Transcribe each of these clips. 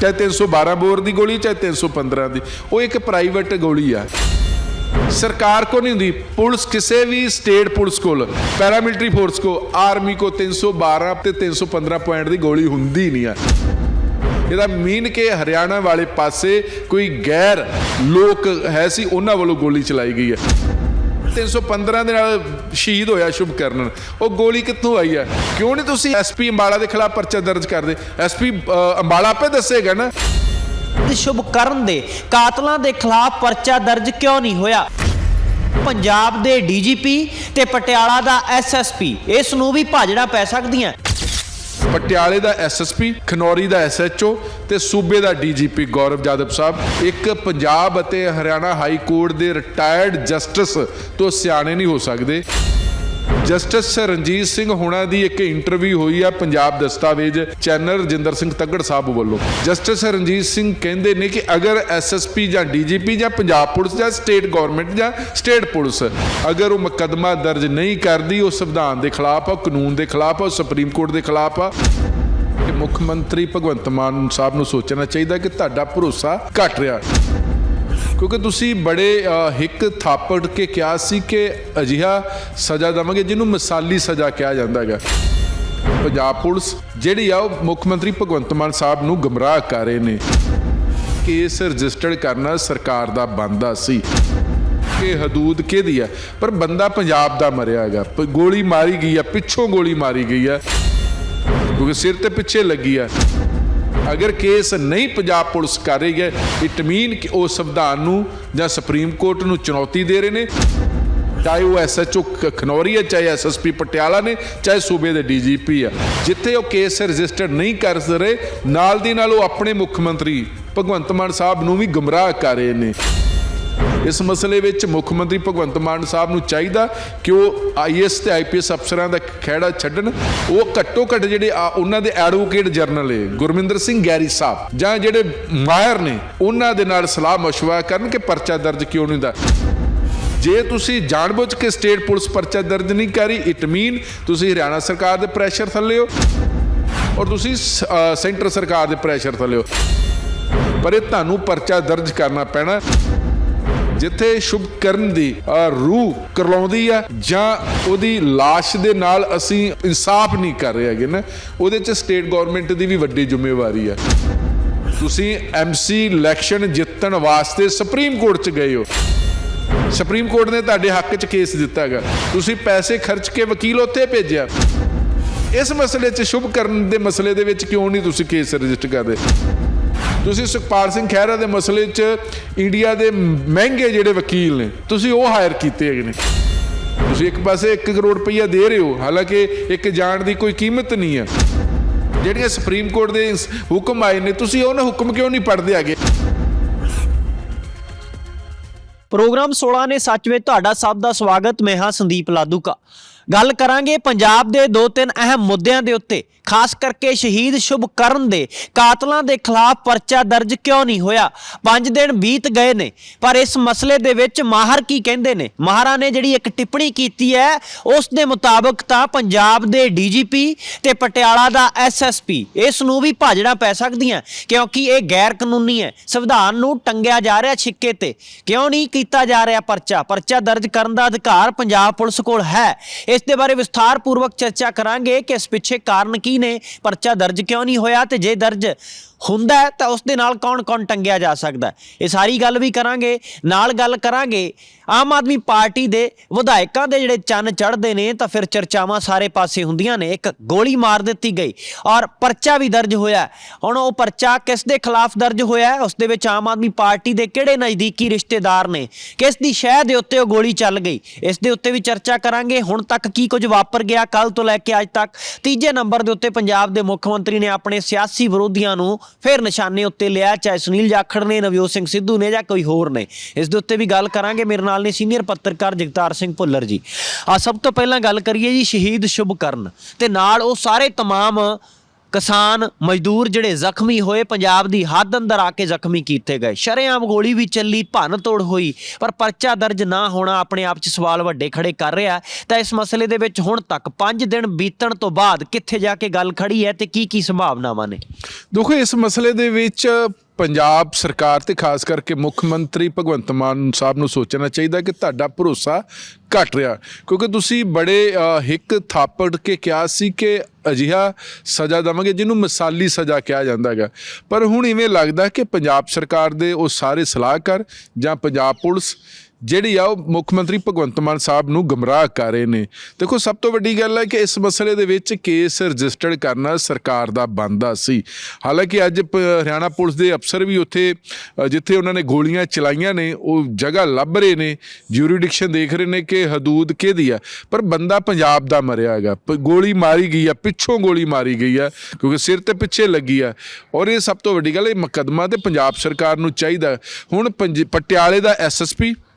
ਚਾਹੇ 312 ਬੋਰ ਦੀ ਗੋਲੀ ਚਾਹੇ 315 ਦੀ। ਉਹ ਇੱਕ ਪ੍ਰਾਈਵੇਟ ਗੋਲੀ ਆ। ਸਰਕਾਰ ਕੋ ਨਹੀਂ ਹੁੰਦੀ, ਪੁਲਿਸ ਕਿਸੇ ਵੀ ਸਟੇਟ ਪੁਲਿਸ ਕੋਲ ਪੈਰਾਮਿਲਟਰੀ ਫੋਰਸ ਕੋ ਆਰਮੀ ਕੋ 312 ਤੇ 315 ਪੁਆਇੰਟ ਦੀ ਗੋਲੀ ਹੁੰਦੀ ਨਹੀਂ ਆ। ਇਹਦਾ ਮੀਨ ਕਿ ਹਰਿਆਣਾ ਵਾਲੇ ਪਾਸੇ ਕੋਈ ਗੈਰ ਲੋਕ ਹੈ ਸੀ, ਉਹਨਾਂ ਵੱਲੋਂ ਗੋਲੀ ਚਲਾਈ ਗਈ ਹੈ। 315 ਦੇ ਨਾਲ ਸ਼ਹੀਦ ਹੋਇਆ ਸ਼ੁਭਕਰਨ। ਉਹ ਗੋਲੀ ਕਿੱਥੋਂ ਆਈ ਹੈ ਕਿਉਂ ਨਹੀਂ ਤੁਸੀਂ ਐਸਪੀ ਅੰਬਾਲਾ ਦੇ ਖਿਲਾਫ ਪਰਚਾ ਦਰਜ ਕਰਦੇ? ਐਸਪੀ ਅੰਬਾਲਾ ਆਪੇ ਦੱਸੇਗਾ ਨਾ। ਸ਼ੁਭਕਰਨ ਦੇ ਕਾਤਲਾਂ ਦੇ ਖਿਲਾਫ ਪਰਚਾ ਦਰਜ ਕਿਉਂ ਨਹੀਂ ਹੋਇਆ? ਪੰਜਾਬ ਦੇ ਡੀਜੀਪੀ ਤੇ ਪਟਿਆਲਾ ਦਾ ਐਸਐਸਪੀ ਇਸ ਨੂੰ ਵੀ ਭਾਜੜਾ ਪੈ ਸਕਦੀਆਂ। ਪਟਿਆਲੇ ਦਾ ਐਸਐਸਪੀ ਖਨੌਰੀ ਦਾ ਐਸਐਚਓ ਤੇ ਸੂਬੇ ਦਾ ਡੀਜੀਪੀ ਗੌਰਵ ਜਾਦਵ ਸਾਹਿਬ। ਇੱਕ ਪੰਜਾਬ ਅਤੇ ਹਰਿਆਣਾ ਹਾਈ ਕੋਰਟ ਦੇ ਰਿਟਾਇਰਡ ਜਸਟਿਸ ਤੋਂ ਸਿਆਣੇ ਨਹੀਂ ਹੋ ਸਕਦੇ। ਜਸਟਿਸ ਰਣਜੀਤ ਸਿੰਘ ਹੋਣਾ ਦੀ ਇੱਕ ਇੰਟਰਵਿਊ ਹੋਈ ਆ ਪੰਜਾਬ ਦਸਤਾਵੇਜ਼ ਚੈਨਲ ਰਜਿੰਦਰ ਸਿੰਘ ਤੱਗੜ ਸਾਹਿਬ ਵੱਲੋਂ। ਜਸਟਿਸ ਰਣਜੀਤ ਸਿੰਘ ਕਹਿੰਦੇ ਨੇ ਕਿ ਅਗਰ ਐਸਐਸਪੀ ਜਾਂ ਡੀਜੀਪੀ ਜਾਂ ਪੰਜਾਬ ਪੁਲਿਸ ਜਾਂ ਸਟੇਟ ਗਵਰਨਮੈਂਟ ਜਾਂ ਸਟੇਟ ਪੁਲਿਸ ਅਗਰ ਉਹ ਮੁਕੱਦਮਾ ਦਰਜ ਨਹੀਂ ਕਰਦੀ, ਉਹ ਸੰਵਿਧਾਨ ਦੇ ਖਿਲਾਫ ਆ, ਕਾਨੂੰਨ ਦੇ ਖਿਲਾਫ ਆ ਉਹ ਸੁਪਰੀਮ ਕੋਰਟ ਦੇ ਖਿਲਾਫ ਆ ਕਿ ਮੁੱਖ ਮੰਤਰੀ ਭਗਵੰਤ ਮਾਨ ਸਾਹਿਬ ਨੂੰ ਸੋਚਣਾ ਚਾਹੀਦਾ ਕਿ ਤੁਹਾਡਾ ਭਰੋਸਾ ਘਟ ਰਿਹਾ। ਕਿਉਂਕਿ ਤੁਸੀਂ ਬੜੇ ਹਿੱਕ ਥਾਪੜ ਕੇ ਕਿਹਾ ਸੀ ਕਿ ਅਜਿਹਾ ਸਜ਼ਾ ਦੇਵਾਂਗੇ, ਜਿਹਨੂੰ ਮਿਸਾਲੀ ਸਜ਼ਾ ਕਿਹਾ ਜਾਂਦਾ ਹੈਗਾ। ਪੰਜਾਬ ਪੁਲਿਸ, ਜਿਹੜੀ ਆ, ਉਹ ਮੁੱਖ ਮੰਤਰੀ ਭਗਵੰਤ ਮਾਨ ਸਾਹਿਬ ਨੂੰ ਗਮਰਾਹ ਕਰ ਰਹੇ ਨੇ। ਕੇਸ ਰਜਿਸਟਰਡ ਕਰਨਾ ਸਰਕਾਰ ਦਾ ਬੰਦਾ ਸੀ। ਕਿ ਹਦੂਦ ਕਿਹਦੀ ਆ? ਪਰ ਬੰਦਾ ਪੰਜਾਬ ਦਾ ਮਰਿਆ ਹੈਗਾ। ਗੋਲੀ ਮਾਰੀ ਗਈ ਆ, ਪਿੱਛੋਂ ਗੋਲੀ ਮਾਰੀ ਗਈ ਆ। ਕਿਉਂਕਿ ਸਿਰ ਤੇ ਪਿੱਛੇ ਲੱਗੀ ਆ। ਅਗਰ ਕੇਸ ਨਹੀਂ ਪੰਜਾਬ ਪੁਲਿਸ ਕਰ ਰਹੀ ਹੈ ਇਟ ਮੀਨ ਕਿ ਉਹ ਸੰਵਿਧਾਨ ਨੂੰ ਜਾਂ ਸੁਪਰੀਮ ਕੋਰਟ ਨੂੰ ਚੁਣੌਤੀ ਦੇ ਰਹੇ ਨੇ। ਚਾਹੇ ਉਹ ਐਸਐਚਓ ਖਨੌਰੀ ਹੈ, ਚਾਹੇ ਐਸਐਸਪੀ ਪਟਿਆਲਾ ਨੇ, ਚਾਹੇ ਸੂਬੇ ਦੇ ਡੀਜੀਪੀ ਆ ਜਿੱਥੇ ਉਹ ਕੇਸ ਰਜਿਸਟਰ ਨਹੀਂ ਕਰ ਰਹੇ, ਨਾਲ ਦੀ ਨਾਲ ਉਹ ਆਪਣੇ ਮੁੱਖ ਮੰਤਰੀ ਭਗਵੰਤ ਮਾਨ ਸਾਹਿਬ ਨੂੰ ਵੀ ਗੁੰਮਰਾਹ ਕਰ ਰਹੇ ਨੇ। ਇਸ ਮਸਲੇ ਵਿੱਚ ਮੁੱਖ ਮੰਤਰੀ ਭਗਵੰਤ ਮਾਨ ਸਾਹਿਬ ਨੂੰ ਚਾਹੀਦਾ ਕਿ ਉਹ ਆਈਐਸ ਤੇ ਆਈਪੀਐਸ ਅਫਸਰਾਂ ਦਾ ਖਹਿੜਾ ਛੱਡਣ। ਉਹ ਘੱਟੋ ਘੱਟ ਜਿਹੜੇ ਉਹਨਾਂ ਦੇ ਐਡਵੋਕੇਟ ਜਰਨਲ ਹੈ ਗੁਰਮਿੰਦਰ ਸਿੰਘ ਗੈਰੀ ਸਾਹਿਬ ਜਾਂ ਜਿਹੜੇ ਮਾਇਰ ਨੇ, ਉਹਨਾਂ ਦੇ ਨਾਲ ਸਲਾਹ ਮਸ਼ਵਰਾ ਕਰਨ ਕਿ ਪਰਚਾ ਦਰਜ ਕਿਉਂ ਨਹੀਂ ਦਾ ਜੇ ਤੁਸੀਂ ਜਾਣ ਬੁੱਝ ਕੇ ਸਟੇਟ ਪੁਲਿਸ ਪਰਚਾ ਦਰਜ ਨਹੀਂ ਕਰੀ ਇਟ ਮੀਨ ਤੁਸੀਂ ਹਰਿਆਣਾ ਸਰਕਾਰ ਦੇ ਪ੍ਰੈਸ਼ਰ ਥੱਲੇ ਹੋ ਔਰ ਤੁਸੀਂ ਸੈਂਟਰ ਸਰਕਾਰ ਦੇ ਪ੍ਰੈਸ਼ਰ ਥੱਲੇ ਹੋ। ਪਰ ਇਹ ਤੁਹਾਨੂੰ ਪਰਚਾ ਦਰਜ ਕਰਨਾ ਪੈਣਾ। ਜਿੱਥੇ ਸ਼ੁਭ ਕਰਨ ਦੀ ਰੂਹ ਕਰਲਾਉਂਦੀ ਆ, ਜਾਂ ਉਹਦੀ লাশ ਦੇ ਨਾਲ ਅਸੀਂ ਇਨਸਾਫ ਨਹੀਂ ਕਰ ਰਹੇ ਹੈਗੇ ਨਾ, ਉਹਦੇ 'ਚ ਸਟੇਟ ਗਵਰਨਮੈਂਟ ਦੀ ਵੀ ਵੱਡੀ ਜ਼ਿੰਮੇਵਾਰੀ ਆ। ਤੁਸੀਂ ਐਮਸੀ ਇਲੈਕਸ਼ਨ ਜਿੱਤਣ ਵਾਸਤੇ ਸੁਪਰੀਮ ਕੋਰਟ 'ਚ ਗਏ ਹੋ। ਸੁਪਰੀਮ ਕੋਰਟ ਨੇ ਤੁਹਾਡੇ ਹੱਕ 'ਚ ਕੇਸ ਦਿੱਤਾ ਹੈਗਾ। ਤੁਸੀਂ ਪੈਸੇ ਖਰਚ ਕੇ ਵਕੀਲ ਉੱਥੇ ਭੇਜਿਆ। ਇਸ ਮਸਲੇ 'ਚ ਸ਼ੁਭ ਕਰਨ ਦੇ ਮਸਲੇ ਦੇ ਵਿੱਚ ਕਿਉਂ ਨਹੀਂ ਤੁਸੀਂ ਕੇਸ ਰਜਿਸਟਰ ਕਰਦੇ? ਤੁਸੀਂ ਸੁਖਪਾਲ ਸਿੰਘ ਖਹਿਰਾ ਦੇ ਮਸਲੇ 'ਚ ਇੰਡੀਆ ਦੇ ਮਹਿੰਗੇ ਜਿਹੜੇ ਵਕੀਲ ਨੇ, ਤੁਸੀਂ ਉਹ ਹਾਇਰ ਕੀਤੇ ਹੈਗੇ ਨੇ। ਤੁਸੀਂ ਇੱਕ ਪਾਸੇ 1 ਕਰੋੜ ਰੁਪਈਆ ਦੇ ਰਹੇ ਹੋ, ਹਾਲਾਂਕਿ ਇੱਕ ਜਾਣ ਦੀ ਕੋਈ ਕੀਮਤ ਨਹੀਂ ਹੈ। ਜਿਹੜੀਆਂ ਸੁਪਰੀਮ ਕੋਰਟ ਦੇ ਹੁਕਮ ਆਏ ਨੇ, ਤੁਸੀਂ ਉਹਨਾਂ ਹੁਕਮ ਕਿਉਂ ਨਹੀਂ ਪੜ੍ਹਦੇ ਹੈਗੇ? ਪ੍ਰੋਗਰਾਮ 16 ਨੇ ਸੱਚ ਵਿੱਚ ਤੁਹਾਡਾ ਸਭ ਦਾ ਸਵਾਗਤ, ਮੈਂ ਹਾਂ ਸੰਦੀਪ ਲਾਦੂਕਾ। ਗੱਲ ਕਰਾਂਗੇ ਪੰਜਾਬ ਦੇ ਦੋ ਤਿੰਨ ਅਹਿਮ ਮੁੱਦਿਆਂ ਦੇ ਉੱਤੇ, ਖਾਸ ਕਰਕੇ ਸ਼ਹੀਦ ਸ਼ੁਭਕਰਨ ਦੇ, ਕਾਤਲਾਂ ਦੇ ਖਿਲਾਫ ਪਰਚਾ ਦਰਜ ਕਿਉਂ ਨਹੀਂ ਹੋਇਆ? 5 ਦਿਨ ਬੀਤ ਗਏ ਨੇ, ਪਰ ਇਸ ਮਸਲੇ ਦੇ ਵਿੱਚ ਮਾਹਰ ਕੀ ਕਹਿੰਦੇ ਨੇ? ਮਾਹਰਾਂ ਨੇ ਜਿਹੜੀ ਇੱਕ ਟਿੱਪਣੀ ਕੀਤੀ ਹੈ, ਉਸ ਦੇ ਮੁਤਾਬਕ ਤਾਂ ਪੰਜਾਬ ਦੇ ਡੀਜੀਪੀ ਤੇ ਪਟਿਆਲਾ ਦਾ ਐਸਐਸਪੀ ਇਸ ਨੂੰ ਵੀ ਭਾਜੜਾ ਪੈ ਸਕਦੀਆਂ, ਕਿਉਂਕਿ ਇਹ ਗੈਰ ਕਾਨੂੰਨੀ ਹੈ। ਸੰਵਿਧਾਨ ਨੂੰ ਟੰਗਿਆ ਜਾ ਰਿਹਾ ਛਿੱਕੇ ਤੇ। ਕਿਉਂ ਨਹੀਂ ਕੀਤਾ ਜਾ ਰਿਹਾ ਪਰਚਾ? ਪਰਚਾ ਦਰਜ ਕਰਨ ਦਾ ਅਧਿਕਾਰ ਪੰਜਾਬ ਪੁਲਿਸ ਕੋਲ ਹੈ। ਇਸ ਦੇ ਬਾਰੇ ਵਿਸਥਾਰ ਪੂਰਵਕ ਚਰਚਾ ਕਰਾਂਗੇ ਕਿ ਇਸ ਪਿੱਛੇ ਕਾਰਨ ਕੀ ਨੇ? ਪਰਚਾ ਦਰਜ ਕਿਉਂ ਨਹੀਂ ਹੋਇਆ? ਤੇ ਜੇ ਦਰਜ ਹੁੰਦਾ ਤਾਂ ਉਸ ਦੇ ਨਾਲ ਕੌਣ-ਕੌਣ ਟੰਗਿਆ ਜਾ ਸਕਦਾ ਇਹ ਸਾਰੀ ਗੱਲ ਵੀ ਕਰਾਂਗੇ, ਨਾਲ ਗੱਲ ਕਰਾਂਗੇ। ਆਮ ਆਦਮੀ ਪਾਰਟੀ ਦੇ ਵਿਧਾਇਕਾਂ ਦੇ ਜਿਹੜੇ ਚੰਨ ਚੜ੍ਹਦੇ ਨੇ, ਤਾਂ ਫਿਰ ਚਰਚਾਵਾਂ ਸਾਰੇ ਪਾਸੇ ਹੁੰਦੀਆਂ ਨੇ। ਇੱਕ ਗੋਲੀ ਮਾਰ ਦਿੱਤੀ ਗਈ ਔਰ ਪਰਚਾ ਵੀ ਦਰਜ ਹੋਇਆ ਹੁਣ ਉਹ ਪਰਚਾ ਕਿਸ ਦੇ ਖਿਲਾਫ ਦਰਜ ਹੋਇਆ ਉਸ ਦੇ ਵਿੱਚ ਆਮ ਆਦਮੀ ਪਾਰਟੀ ਦੇ ਕਿਹੜੇ ਨਜ਼ਦੀਕੀ ਰਿਸ਼ਤੇਦਾਰ ਨੇ? ਕਿਸ ਦੀ ਸ਼ਹਿ ਦੇ ਉੱਤੇ ਉਹ ਗੋਲੀ ਚੱਲ ਗਈ? ਇਸ ਦੇ ਉੱਤੇ ਵੀ ਚਰਚਾ ਕਰਾਂਗੇ। ਹੁਣ ਤੱਕ ਕੀ ਕੁਝ ਵਾਪਰ ਗਿਆ ਕੱਲ ਤੋਂ ਲੈ ਕੇ ਅੱਜ ਤੱਕ? ਤੀਜੇ ਨੰਬਰ ਦੇ ਉੱਤੇ ਪੰਜਾਬ ਦੇ ਮੁੱਖ ਮੰਤਰੀ ਨੇ ਆਪਣੇ ਸਿਆਸੀ ਵਿਰੋਧੀਆਂ ਨੂੰ ਫਿਰ ਨਿਸ਼ਾਨੇ ਉੱਤੇ ਲਿਆ, ਚਾਹੇ ਸੁਨੀਲ ਜਾਖੜ ਨੇ, ਨਵਜੋਤ ਸਿੰਘ ਸਿੱਧੂ ਨੇ ਜਾਂ ਕੋਈ ਹੋਰ ਨੇ। ਇਸ ਦੇ ਉੱਤੇ ਵੀ ਗੱਲ ਕਰਾਂਗੇ। ਮੇਰੇ ਨਾਲ ਨੇ ਸੀਨੀਅਰ ਪੱਤਰਕਾਰ ਜਗਤਾਰ ਸਿੰਘ ਭੁੱਲਰ ਜੀ। ਆ, ਸਭ ਤੋਂ ਪਹਿਲਾਂ ਗੱਲ ਕਰੀਏ ਜੀ ਸ਼ਹੀਦ ਸ਼ੁਭਕਰਨ। ਤੇ ਨਾਲ ਉਹ ਸਾਰੇ ਤਮਾਮ ਕਿਸਾਨ ਮਜ਼ਦੂਰ ਜਿਹੜੇ ਜ਼ਖਮੀ ਹੋਏ ਪੰਜਾਬ ਦੀ ਹੱਦ ਅੰਦਰ ਆ ਕੇ ਜ਼ਖਮੀ ਕੀਤੇ ਗਏ। ਸ਼ਰੇਆਮ ਗੋਲੀ ਵੀ ਚੱਲੀ, ਭੰਨ ਤੋੜ ਹੋਈ, ਪਰ ਪਰਚਾ ਦਰਜ ਨਾ ਹੋਣਾ ਆਪਣੇ ਆਪ 'ਚ ਸਵਾਲ ਵੱਡੇ ਖੜੇ ਕਰ ਰਿਹਾ ਤਾਂ ਇਸ ਮਸਲੇ ਦੇ ਵਿੱਚ ਹੁਣ ਤੱਕ 5 ਦਿਨ ਬੀਤਣ ਤੋਂ ਬਾਅਦ ਕਿੱਥੇ ਜਾ ਕੇ ਗੱਲ ਖੜੀ ਹੈ ਤੇ ਕੀ ਕੀ ਸੰਭਾਵਨਾਵਾਂ ਨੇ? ਦੇਖੋ, ਇਸ ਮਸਲੇ ਦੇ ਵਿੱਚ ਪੰਜਾਬ ਸਰਕਾਰ ਤੇ ਖਾਸ ਕਰਕੇ ਮੁੱਖ ਮੰਤਰੀ ਭਗਵੰਤ ਮਾਨ ਸਾਹਿਬ ਨੂੰ ਸੋਚਣਾ ਚਾਹੀਦਾ ਕਿ ਤੁਹਾਡਾ ਭਰੋਸਾ ਘਟ ਰਿਹਾ। ਕਿਉਂਕਿ ਤੁਸੀਂ ਬੜੇ ਹਿੱਕ ਥਾਪੜ ਕੇ ਕਿਹਾ ਸੀ ਕਿ ਅਜਿਹਾ ਸਜ਼ਾ ਦੇਵਾਂਗੇ ਜਿਹਨੂੰ ਮਿਸਾਲੀ ਸਜ਼ਾ ਕਿਹਾ ਜਾਂਦਾ ਹੈਗਾ। ਪਰ ਹੁਣ ਇਵੇਂ ਲੱਗਦਾ ਕਿ ਪੰਜਾਬ ਸਰਕਾਰ ਦੇ ਉਹ ਸਾਰੇ ਸਲਾਹਕਾਰ ਜਾਂ ਪੰਜਾਬ ਪੁਲਿਸ ਜਿਹੜੀ ਆ ਉਹ ਮੁੱਖ ਮੰਤਰੀ ਭਗਵੰਤ ਮਾਨ ਸਾਹਿਬ ਨੂੰ ਗਮਰਾਹ ਕਰ ਰਹੇ ਨੇ। ਦੇਖੋ, ਸਭ ਤੋਂ ਵੱਡੀ ਗੱਲ ਹੈ ਕਿ ਇਸ ਮਸਲੇ ਦੇ ਵਿੱਚ ਕੇਸ ਰਜਿਸਟਰਡ ਕਰਨਾ ਸਰਕਾਰ ਦਾ ਬੰਦਾ ਸੀ। ਹਾਲਾਂਕਿ ਅੱਜ ਪ- ਹਰਿਆਣਾ ਪੁਲਿਸ ਦੇ ਅਫਸਰ ਵੀ ਉੱਥੇ ਜਿੱਥੇ ਉਹਨਾਂ ਨੇ ਗੋਲੀਆਂ ਚਲਾਈਆਂ ਨੇ, ਉਹ ਜਗ੍ਹਾ ਲੱਭ ਰਹੇ ਨੇ। ਜੂਰੀਡਿਕਸ਼ਨ ਦੇਖ ਰਹੇ ਨੇ ਕਿ ਹਦੂਦ ਕਿਹਦੀ ਆ। ਪਰ ਬੰਦਾ ਪੰਜਾਬ ਦਾ ਮਰਿਆ ਹੈਗਾ। ਪ- ਗੋਲੀ ਮਾਰੀ ਗਈ ਆ, ਪਿੱਛੋਂ ਗੋਲੀ ਮਾਰੀ ਗਈ ਆ, ਕਿਉਂਕਿ ਸਿਰ ਤੇ ਪਿੱਛੇ ਲੱਗੀ ਆ। ਔਰ ਇਹ ਸਭ ਤੋਂ ਵੱਡੀ ਗੱਲ ਇਹ ਮੁਕੱਦਮਾ ਤੇ ਪੰਜਾਬ ਸਰਕਾਰ ਨੂੰ ਚਾਹੀਦਾ। ਹੁਣ ਪੰਜ- ਪਟਿਆਲੇ ਦਾ ਐਸਐਸਪੀ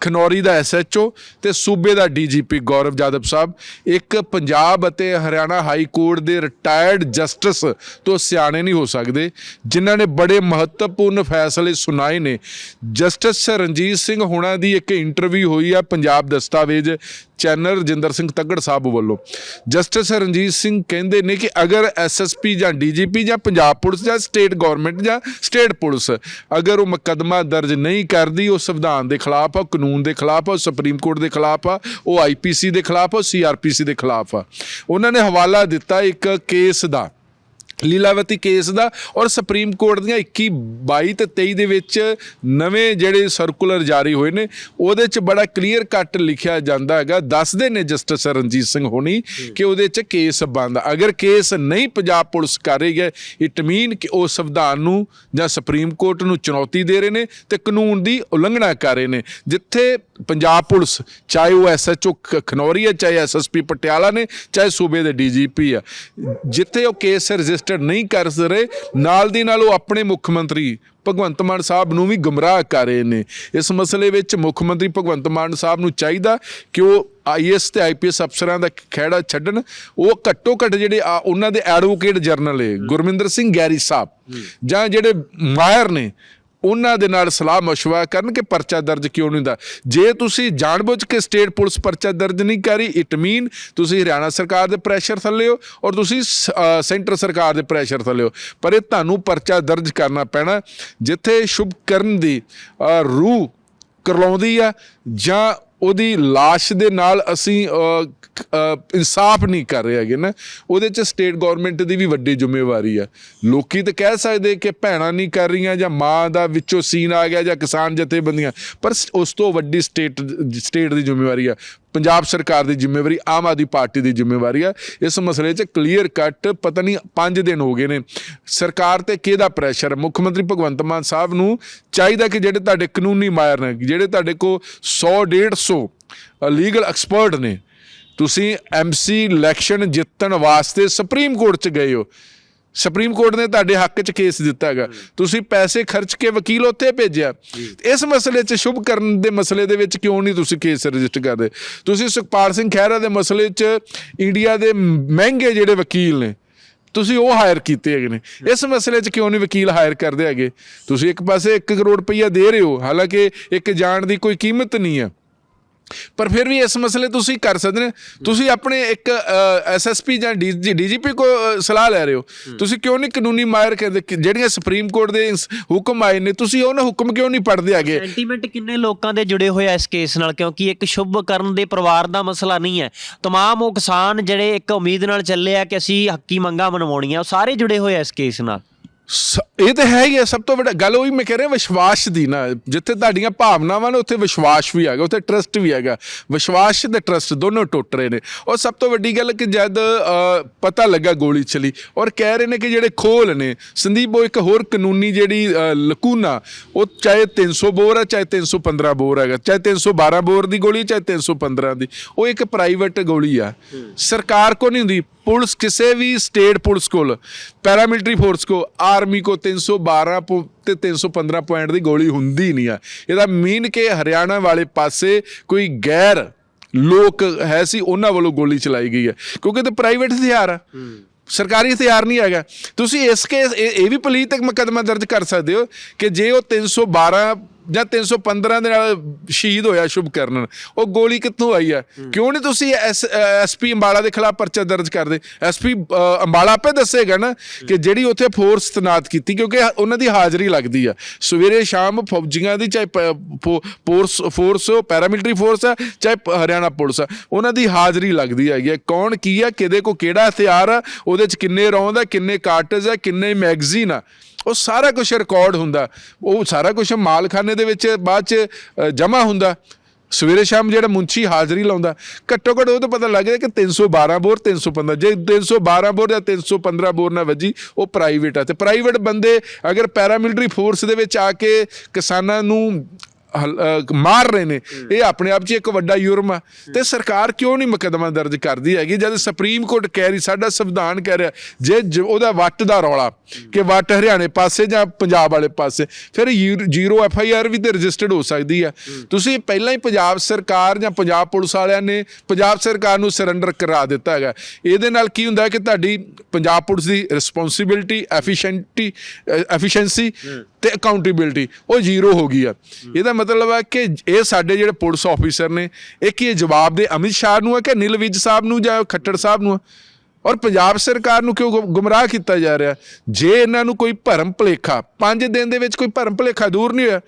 ਖਨੌਰੀ ਦਾ ਐਸਐਚਓ ਤੇ ਸੂਬੇ ਦਾ ਡੀਜੀਪੀ ਗੌਰਵ ਜਾਦਵ ਸਾਹਿਬ, ਇੱਕ ਪੰਜਾਬ ਅਤੇ ਹਰਿਆਣਾ ਹਾਈ ਕੋਰਟ ਦੇ ਰਿਟਾਇਰਡ ਜਸਟਿਸ ਤੋਂ ਸਿਆਣੇ ਨਹੀਂ ਹੋ ਸਕਦੇ, ਜਿਨ੍ਹਾਂ ਨੇ ਬੜੇ ਮਹੱਤਵਪੂਰਨ ਫੈਸਲੇ ਸੁਣਾਏ ਨੇ। ਜਸਟਿਸ ਰਣਜੀਤ ਸਿੰਘ ਹੋਣਾ ਦੀ ਇੱਕ ਇੰਟਰਵਿਊ ਹੋਈ ਆ ਪੰਜਾਬ ਦਸਤਾਵੇਜ਼ ਚੈਨਲ ਰਜਿੰਦਰ ਸਿੰਘ ਤੱਗੜ ਸਾਹਿਬ ਵੱਲੋਂ। ਜਸਟਿਸ ਰਣਜੀਤ ਸਿੰਘ ਕਹਿੰਦੇ ਨੇ ਕਿ ਅਗਰ ਐਸਐਸਪੀ ਜਾਂ ਡੀਜੀਪੀ ਜਾਂ ਪੰਜਾਬ ਪੁਲਿਸ ਜਾਂ ਸਟੇਟ ਗਵਰਨਮੈਂਟ ਜਾਂ ਸਟੇਟ ਪੁਲਿਸ ਅਗਰ ਉਹ ਮੁਕੱਦਮਾ ਦਰਜ ਨਹੀਂ ਕਰਦੀ, ਉਹ ਸੰਵਿਧਾਨ ਦੇ ਖਿਲਾਫ ਆ, ਕਾਨੂੰਨ ਦੇ ਖਿਲਾਫ ਆ, ਸੁਪਰੀਮ ਕੋਰਟ ਦੇ ਖਿਲਾਫ ਆ, ਉਹ ਆਈਪੀਸੀ ਦੇ ਖਿਲਾਫ ਆ ਉਹ ਸੀਆਰਪੀਸੀ ਦੇ ਖਿਲਾਫ ਆ। ਉਹਨਾਂ ਨੇ ਹਵਾਲਾ ਦਿੱਤਾ ਇੱਕ ਕੇਸ ਦਾ। ਲੀਲਾਵਤੀ ਕੇਸ ਦਾ ਔਰ ਸੁਪਰੀਮ ਕੋਰਟ ਦੀਆਂ 21 22 ਤੇ 23 ਦੇ ਵਿੱਚ ਨਵੇਂ ਜਿਹੜੇ ਸਰਕੂਲਰ ਜਾਰੀ ਹੋਏ ਨੇ ਉਹਦੇ ਚ ਬੜਾ ਕਲੀਅਰ ਕੱਟ ਲਿਖਿਆ ਜਾਂਦਾ ਹੈਗਾ। ਦੱਸਦੇ ਨੇ ਜਸਟਿਸ ਰਣਜੀਤ ਸਿੰਘ ਹੋਣੀ ਕਿ ਉਹਦੇ ਚ ਕੇਸ ਬੰਦ ਅਗਰ ਕੇਸ ਨਹੀਂ ਪੰਜਾਬ ਪੁਲਿਸ ਕਰ ਰਹੀ ਹੈ ਇਟ ਮੀਨ ਕਿ ਉਹ ਸੰਵਿਧਾਨ ਨੂੰ ਜਾਂ ਸੁਪਰੀਮ ਕੋਰਟ ਨੂੰ ਚੁਣੌਤੀ ਦੇ ਰਹੇ ਨੇ ਤੇ ਕਾਨੂੰਨ ਦੀ ਉਲੰਘਣਾ ਕਰ ਰਹੇ ਨੇ। ਜਿੱਥੇ ਪੰਜਾਬ ਪੁਲਿਸ ਚਾਹੇ ਉਹ ਐਸਐਚਓ ਖਨੌਰੀ ਹੈ ਚਾਹੇ ਐਸਐਸਪੀ ਪਟਿਆਲਾ ਨੇ ਚਾਹੇ ਸੂਬੇ ਦੇ ਡੀਜੀਪੀ ਆ ਜਿੱਥੇ ਉਹ ਕੇਸ ਰਜਿਸਟਰ ਨਹੀਂ ਕਰ ਰਹੇ ਨਾਲ ਦੀ ਨਾਲ ਉਹ ਆਪਣੇ ਮੁੱਖ ਮੰਤਰੀ ਭਗਵੰਤ ਮਾਨ ਸਾਹਿਬ ਨੂੰ ਵੀ ਗੁੰਮਰਾਹ ਕਰ ਰਹੇ ਨੇ। ਇਸ ਮਸਲੇ ਵਿੱਚ ਮੁੱਖ ਮੰਤਰੀ ਭਗਵੰਤ ਮਾਨ ਸਾਹਿਬ ਨੂੰ ਚਾਹੀਦਾ ਕਿ ਉਹ ਆਈਐਸ ਤੇ ਆਈਪੀਐਸ ਅਫਸਰਾਂ ਦਾ ਖਹਿੜਾ ਛੱਡਣ। ਉਹ ਘੱਟੋ ਘੱਟ ਜਿਹੜੇ ਉਹਨਾਂ ਦੇ ਐਡਵੋਕੇਟ ਜਨਰਲ ਹੈ ਗੁਰਮਿੰਦਰ ਸਿੰਘ ਗੈਰੀ ਸਾਹਿਬ। ਜਾਂ ਜਿਹੜੇ ਮਾਇਰ ਨੇ ਉਹਨਾਂ ਦੇ ਨਾਲ ਸਲਾਹ مشورہ ਕਰਨ ਕਿ ਪਰਚਾ ਦਰਜ ਕਿਉਂ ਨਹੀਂ ਹੁੰਦਾ ਜੇ ਤੁਸੀਂ ਜਾਣਬੁੱਝ ਕੇ ਸਟੇਟ ਪੁਲਿਸ ਪਰਚਾ ਦਰਜ ਨਹੀਂ ਕਰੀ ਇਟ ਮੀਨ ਤੁਸੀਂ ਹਰਿਆਣਾ ਸਰਕਾਰ ਦੇ ਪ੍ਰੈਸ਼ਰ ਥੱਲੇ ਹੋ ਔਰ ਤੁਸੀਂ ਸ- ਅ, ਸੈਂਟਰ ਸਰਕਾਰ ਦੇ ਪ੍ਰੈਸ਼ਰ ਥੱਲੇ ਹੋ ਪਰ ਇਹ ਤੁਹਾਨੂੰ ਪਰਚਾ ਦਰਜ ਕਰਨਾ ਪੈਣਾ ਜਿੱਥੇ ਸ਼ੁਭ ਕਰਨ ਦੀ ਅ, ਰੂਹ ਕਰਲਾਉਂਦੀ ਆ ਜਾਂ ਉਹਦੀ লাশ ਦੇ ਨਾਲ ਅਸੀਂ ਇਨਸਾਫ ਨਹੀਂ ਕਰ ਰਹੇ ਹੈਗੇ ਨਾ। ਉਹਦੇ ਚ ਸਟੇਟ ਗਵਰਨਮੈਂਟ ਦੀ ਵੀ ਵੱਡੀ ਜ਼ਿੰਮੇਵਾਰੀ ਆ। ਲੋਕੀ ਤਾਂ ਕਹਿ ਸਕਦੇ ਕਿ ਭੈਣਾਂ ਨਹੀਂ ਕਰ ਰਹੀਆਂ ਜਾਂ ਮਾਂ ਦਾ ਵਿੱਚੋਂ ਸੀਨ ਆ ਗਿਆ ਜਾਂ ਕਿਸਾਨ ਜਥੇਬੰਦੀਆਂ। ਪਰ ਉਸ ਤੋਂ ਵੱਡੀ ਸਟੇਟ ਸਟੇਟ ਦੀ ਜ਼ਿੰਮੇਵਾਰੀ ਆ। ਪੰਜਾਬ ਸਰਕਾਰ ਦੀ ਜ਼ਿੰਮੇਵਾਰੀ, ਆਮ ਆਦਮੀ ਪਾਰਟੀ ਦੀ ਜ਼ਿੰਮੇਵਾਰੀ ਆ। ਇਸ ਮਸਲੇ 'ਚ ਕਲੀਅਰ ਕੱਟ ਪਤਾ ਨਹੀਂ 5 ਦਿਨ ਹੋ ਗਏ ਨੇ। ਸਰਕਾਰ ਤੇ ਕਿਹਦਾ ਪ੍ਰੈਸ਼ਰ ਮੁੱਖ ਮੰਤਰੀ ਭਗਵੰਤ ਮਾਨ ਸਾਹਿਬ ਨੂੰ ਚਾਹੀਦਾ ਕਿ ਜਿਹੜੇ ਤੁਹਾਡੇ ਕਾਨੂੰਨੀ ਮਾਇਰ ਨੇ, ਜਿਹੜੇ ਤੁਹਾਡੇ ਕੋ 100 150 ਲੀਗਲ ਐਕਸਪਰਟ ਨੇ, ਤੁਸੀਂ ਐਮਸੀ ਇਲੈਕਸ਼ਨ ਜਿੱਤਣ ਵਾਸਤੇ ਸੁਪਰੀਮ ਕੋਰਟ 'ਚ ਗਏ ਹੋ। ਸੁਪਰੀਮ ਕੋਰਟ ਨੇ ਤੁਹਾਡੇ ਹੱਕ 'ਚ ਕੇਸ ਦਿੱਤਾ ਹੈਗਾ। ਤੁਸੀਂ ਪੈਸੇ ਖਰਚ ਕੇ ਵਕੀਲ ਉੱਥੇ ਭੇਜਿਆ। ਇਸ ਮਸਲੇ 'ਚ ਸ਼ੁਭ ਕਰਨ ਦੇ ਮਸਲੇ ਦੇ ਵਿੱਚ ਕਿਉਂ ਨਹੀਂ ਤੁਸੀਂ ਕੇਸ ਰਜਿਸਟਰ ਕਰਦੇ? ਤੁਸੀਂ ਸੁਖਪਾਲ ਸਿੰਘ ਖਹਿਰਾ ਦੇ ਮਸਲੇ 'ਚ ਇੰਡੀਆ ਦੇ ਮਹਿੰਗੇ ਜਿਹੜੇ ਵਕੀਲ ਨੇ ਤੁਸੀਂ ਉਹ ਹਾਇਰ ਕੀਤੇ ਹੈਗੇ ਨੇ। ਇਸ ਮਸਲੇ 'ਚ ਕਿਉਂ ਨਹੀਂ ਵਕੀਲ ਹਾਇਰ ਕਰਦੇ ਹੈਗੇ? ਤੁਸੀਂ ਇੱਕ ਪਾਸੇ 1 ਕਰੋੜ ਰੁਪਈਆ ਦੇ ਰਹੇ ਹੋ ਹਾਲਾਂਕਿ ਇੱਕ ਜਾਣ ਦੀ ਕੋਈ ਕੀਮਤ ਨਹੀਂ ਹੈ। ਪਰ ਫਿਰ ਵੀ ਇਸ ਮਸਲੇ ਤੁਸੀਂ ਕਰ ਸਕਦੇ ਨੇ ਤੁਸੀਂ ਆਪਣੇ ਇੱਕ ਐਸਐਸਪੀ ਜਾਂ ਡੀਜੀਪੀ ਕੋ ਅ, ਸਲਾਹ ਲੈ ਰਹੇ ਹੋ ਤੁਸੀਂ ਕਿਉਂ ਨਹੀਂ ਕਾਨੂੰਨੀ ਮਾਇਰ ਕਹਿੰਦੇ ਕਿ ਜਿਹੜੀਆਂ ਸੁਪਰੀਮ ਕੋਰਟ ਦੇ ਇੰਸ- ਹੁਕਮ ਆਏ ਨੇ ਤੁਸੀਂ ਉਹਨਾਂ ਹੁਕਮ ਕਿਉਂ ਨਹੀਂ ਪੜ੍ਹਦੇ ਹੈਗੇ ਸੈਂਟੀਮੈਂਟ ਕਿੰਨੇ ਲੋਕਾਂ ਦੇ ਜੁੜੇ ਹੋਏ ਆ ਇਸ ਕੇਸ ਨਾਲ ਕਿਉਂਕਿ ਇੱਕ ਸ਼ੁਭ ਕਰਨ ਦੇ ਪਰਿਵਾਰ ਦਾ ਮਸਲਾ ਨਹੀਂ ਹੈ तमाम ਉਹ ਕਿਸਾਨ ਜਿਹੜੇ ਇੱਕ ਉਮੀਦ ਨਾਲ ਚੱਲੇ ਆ ਕਿ ਅਸੀਂ ਹੱਕੀ ਮੰਗਾਂ ਮਨਵਾਉਣੀਆਂ ਉਹ ਸਾਰੇ ਜੁੜੇ ਹੋਏ ਆ ਇਸ ਕੇਸ ਨਾਲ ਸ- ਇਹ ਤਾਂ ਹੈ ਹੀ ਹੈ, ਸਭ ਤੋਂ ਵੱਡਾ ਗੱਲ ਉਹੀ ਮੈਂ ਕਹਿ ਰਿਹਾ, ਵਿਸ਼ਵਾਸ ਦੀ ਨਾ। ਜਿੱਥੇ ਤੁਹਾਡੀਆਂ ਭਾਵਨਾਵਾਂ ਨੇ, ਉੱਥੇ ਵਿਸ਼ਵਾਸ ਵੀ ਹੈਗਾ, ਉੱਥੇ ਟਰਸਟ ਵੀ ਹੈਗਾ। ਵਿਸ਼ਵਾਸ ਤੇ ਟਰਸਟ ਦੋਨੋਂ ਟੁੱਟ ਰਹੇ ਨੇ। ਔਰ ਸਭ ਤੋਂ ਵੱਡੀ ਗੱਲ ਕਿ ਜਦ ਪਤਾ ਲੱਗਾ ਗੋਲੀ ਚਲੀ, ਔਰ ਕਹਿ ਰਹੇ ਨੇ ਕਿ ਜਿਹੜੇ ਖੋਲ ਨੇ, ਸੰਦੀਪ ਉਹ ਇੱਕ ਹੋਰ ਕਾਨੂੰਨੀ ਜਿਹੜੀ ਲਕੂਨਾ ਉਹ ਚਾਹੇ 300 ਬੋਰ ਹੈ ਚਾਹੇ 315 ਬੋਰ ਹੈਗਾ, ਚਾਹੇ 312 ਬੋਰ ਦੀ ਗੋਲੀ, ਚਾਹੇ 315 ਦੀ, ਉਹ ਇੱਕ ਪ੍ਰਾਈਵੇਟ ਗੋਲੀ ਆ। ਸਰਕਾਰ ਕੋ ਨਹੀਂ ਹੁੰਦੀ, ਪੁਲਿਸ, ਕਿਸੇ ਵੀ ਸਟੇਟ ਪੁਲਿਸ ਕੋਲ ਪੈਰਾਮਿਲਟਰੀ ਫੋਰਸ ਕੋ ਆਰਮੀ ਕੋ 312 ਪੁ- ਤੇ 315 ਪੁਆਇੰਟ ਦੀ ਗੋਲੀ ਹੁੰਦੀ ਨਹੀਂ ਆ। ਇਹਦਾ ਮੀਨ ਕਿ ਹਰਿਆਣਾ ਵਾਲੇ ਪਾਸੇ ਕੋਈ ਗੈਰ ਲੋਕ ਹੈ ਸੀ ਉਹਨਾਂ ਵੱਲੋਂ ਗੋਲੀ ਚਲਾਈ ਗਈ ਹੈ। ਕਿਉਂਕਿ ਤੇ ਪ੍ਰਾਈਵੇਟ ਹਥਿਆਰ ਆ। ਸਰਕਾਰੀ ਹਥਿਆਰ ਨਹੀਂ ਹੈਗਾ। ਤੁਸੀਂ ਇਸ ਕੇਸ ਇਹ ਵੀ ਪਲੀਤ ਤੱਕ ਮੁਕੱਦਮਾ ਦਰਜ ਕਰ ਸਕਦੇ ਹੋ ਕਿ ਜੇ ਉਹ 312 ਜਾਂ 315 ਦੇ ਨਾਲ ਸ਼ਹੀਦ ਹੋਇਆ ਸ਼ੁਭਕਰਨ, ਉਹ ਗੋਲੀ ਕਿੱਥੋਂ ਆਈ ਹੈ ਕਿਉਂ ਨਹੀਂ ਤੁਸੀਂ ਐਸਪੀ ਅੰਬਾਲਾ ਦੇ ਖਿਲਾਫ ਪਰਚਾ ਦਰਜ ਕਰਦੇ? ਐਸਪੀ ਅੰਬਾਲਾ ਆਪੇ ਦੱਸੇਗਾ ਨਾ ਕਿ ਜਿਹੜੀ ਉੱਥੇ ਫੋਰਸ ਤਨਾਤ ਕੀਤੀ, ਕਿਉਂਕਿ ਉਹਨਾਂ ਦੀ ਹਾਜ਼ਰੀ ਲੱਗਦੀ ਆ। ਸਵੇਰੇ ਸ਼ਾਮ ਫੌਜੀਆਂ ਦੀ, ਚਾਹੇ ਪ- ਫੋ- ਫੋਰਸ ਫੋਰਸ, ਪੈਰਾਮਿਲਟਰੀ ਫੋਰਸ ਆ, ਚਾਹੇ ਹਰਿਆਣਾ ਪੁਲਿਸ ਆ, ਉਹਨਾਂ ਦੀ ਹਾਜ਼ਰੀ ਲੱਗਦੀ ਹੈਗੀ ਹੈ ਕੌਣ ਕੀ ਆ, ਕਿਹਦੇ ਕੋ ਕਿਹੜਾ ਹਥਿਆਰ ਆ, ਉਹਦੇ ਚ ਕਿੰਨੇ ਰੌਂਦ ਆ, ਕਿੰਨੇ ਕਾਰਟਜ ਆ, ਕਿੰਨੇ ਮੈਗਜ਼ੀਨ ਆ। ਉਹ ਸਾਰਾ ਕੁਝ ਰਿਕਾਰਡ ਹੁੰਦਾ। ਉਹ ਸਾਰਾ ਕੁਝ ਮਾਲਖਾਨੇ ਦੇ ਵਿੱਚ ਬਾਅਦ ਚ ਜਮ੍ਹਾਂ ਹੁੰਦਾ। ਸਵੇਰੇ ਸ਼ਾਮ ਜਿਹੜਾ ਮੁੰਚੀ ਹਾਜ਼ਰੀ ਲਾਉਂਦਾ। ਘੱਟੋ ਘੱਟ ਉਹ ਤਾਂ ਪਤਾ ਲੱਗ ਜਾਂਦਾ ਕਿ 312 ਬੋਰ 315 ਜੇ 312 ਬੋਰ ਜਾਂ 315 ਬੋਰ ਨਾ ਵੱਜੀ, ਉਹ ਪ੍ਰਾਈਵੇਟ ਆ। ਤੇ ਪ੍ਰਾਈਵੇਟ ਬੰਦੇ ਅਗਰ ਪੈਰਾਮਿਲਟਰੀ ਫੋਰਸ ਦੇ ਵਿੱਚ ਆ ਕੇ ਕਿਸਾਨਾਂ ਨੂੰ ਮਾਰ ਰਹੇ ਨੇ। ਇਹ ਆਪਣੇ ਆਪ 'ਚ ਇੱਕ ਵੱਡਾ ਯੁਰਮ ਆ। ਤੇ ਸਰਕਾਰ ਕਿਉਂ ਨਹੀਂ ਮੁਕੱਦਮਾ ਦਰਜ ਕਰਦੀ ਹੈਗੀ? ਜਦ ਸੁਪਰੀਮ ਕੋਰਟ ਕਹਿ ਰਹੀ ਸਾਡਾ ਸੰਵਿਧਾਨ ਕਹਿ ਰਿਹਾ ਜੇ ਉਹਦਾ ਵੱਟ ਦਾ ਰੌਲਾ ਕਿ ਵੱਟ ਹਰਿਆਣੇ ਪਾਸੇ ਜਾਂ ਪੰਜਾਬ ਵਾਲੇ ਪਾਸੇ ਫਿਰ ਜ਼ੀਰੋ ਐਫ ਆਈ ਆਰ ਵੀ ਤੇ ਰਜਿਸਟਰਡ ਹੋ ਸਕਦੀ ਆ। ਤੁਸੀਂ ਪਹਿਲਾਂ ਹੀ ਪੰਜਾਬ ਸਰਕਾਰ ਜਾਂ ਪੰਜਾਬ ਪੁਲਿਸ ਵਾਲਿਆਂ ਨੇ ਪੰਜਾਬ ਸਰਕਾਰ ਨੂੰ ਸਰੈਂਡਰ ਕਰਾ ਦਿੱਤਾ ਹੈਗਾ। ਇਹਦੇ ਨਾਲ ਕੀ ਹੁੰਦਾ ਕਿ ਤੁਹਾਡੀ ਪੰਜਾਬ ਪੁਲਿਸ ਦੀ ਰਿਸਪੌਂਸਿਬਿਲਟੀ ਐਫੀਸ਼ੀਐਂਟੀ ਐਫੀਸ਼ੀਐਂਸੀ ਤੇ ਅਕਾਊਂਟੇਬਿਲਟੀ ਉਹ ਜ਼ੀਰੋ ਹੋ ਗਈ ਆ। ਇਹਦਾ ਮਤਲਬ ਹੈ ਕਿ ਇਹ ਸਾਡੇ ਜਿਹੜੇ ਪੁਲਿਸ ਆਫੀਸਰ ਨੇ, ਇਹ ਕੀ ਜਵਾਬ ਦੇ ਅਮਿਤ ਸ਼ਾਹ ਨੂੰ ਹੈ ਕਿ ਅਨਿਲ ਸਾਹਿਬ ਨੂੰ ਜਾਂ ਖੱਟੜ ਸਾਹਿਬ ਨੂੰ ਹੈ ਔਰ ਪੰਜਾਬ ਸਰਕਾਰ ਨੂੰ ਕਿਉਂ ਗੁ- ਗੁੰਮਰਾਹ ਕੀਤਾ ਜਾ ਰਿਹਾ? ਜੇ ਇਹਨਾਂ ਨੂੰ ਕੋਈ ਭਰਮ ਭਲੇਖਾ 5 ਦਿਨ ਦੇ ਵਿੱਚ ਕੋਈ ਭਰਮ ਭਲੇਖਾ ਦੂਰ ਨਹੀਂ ਹੋਇਆ,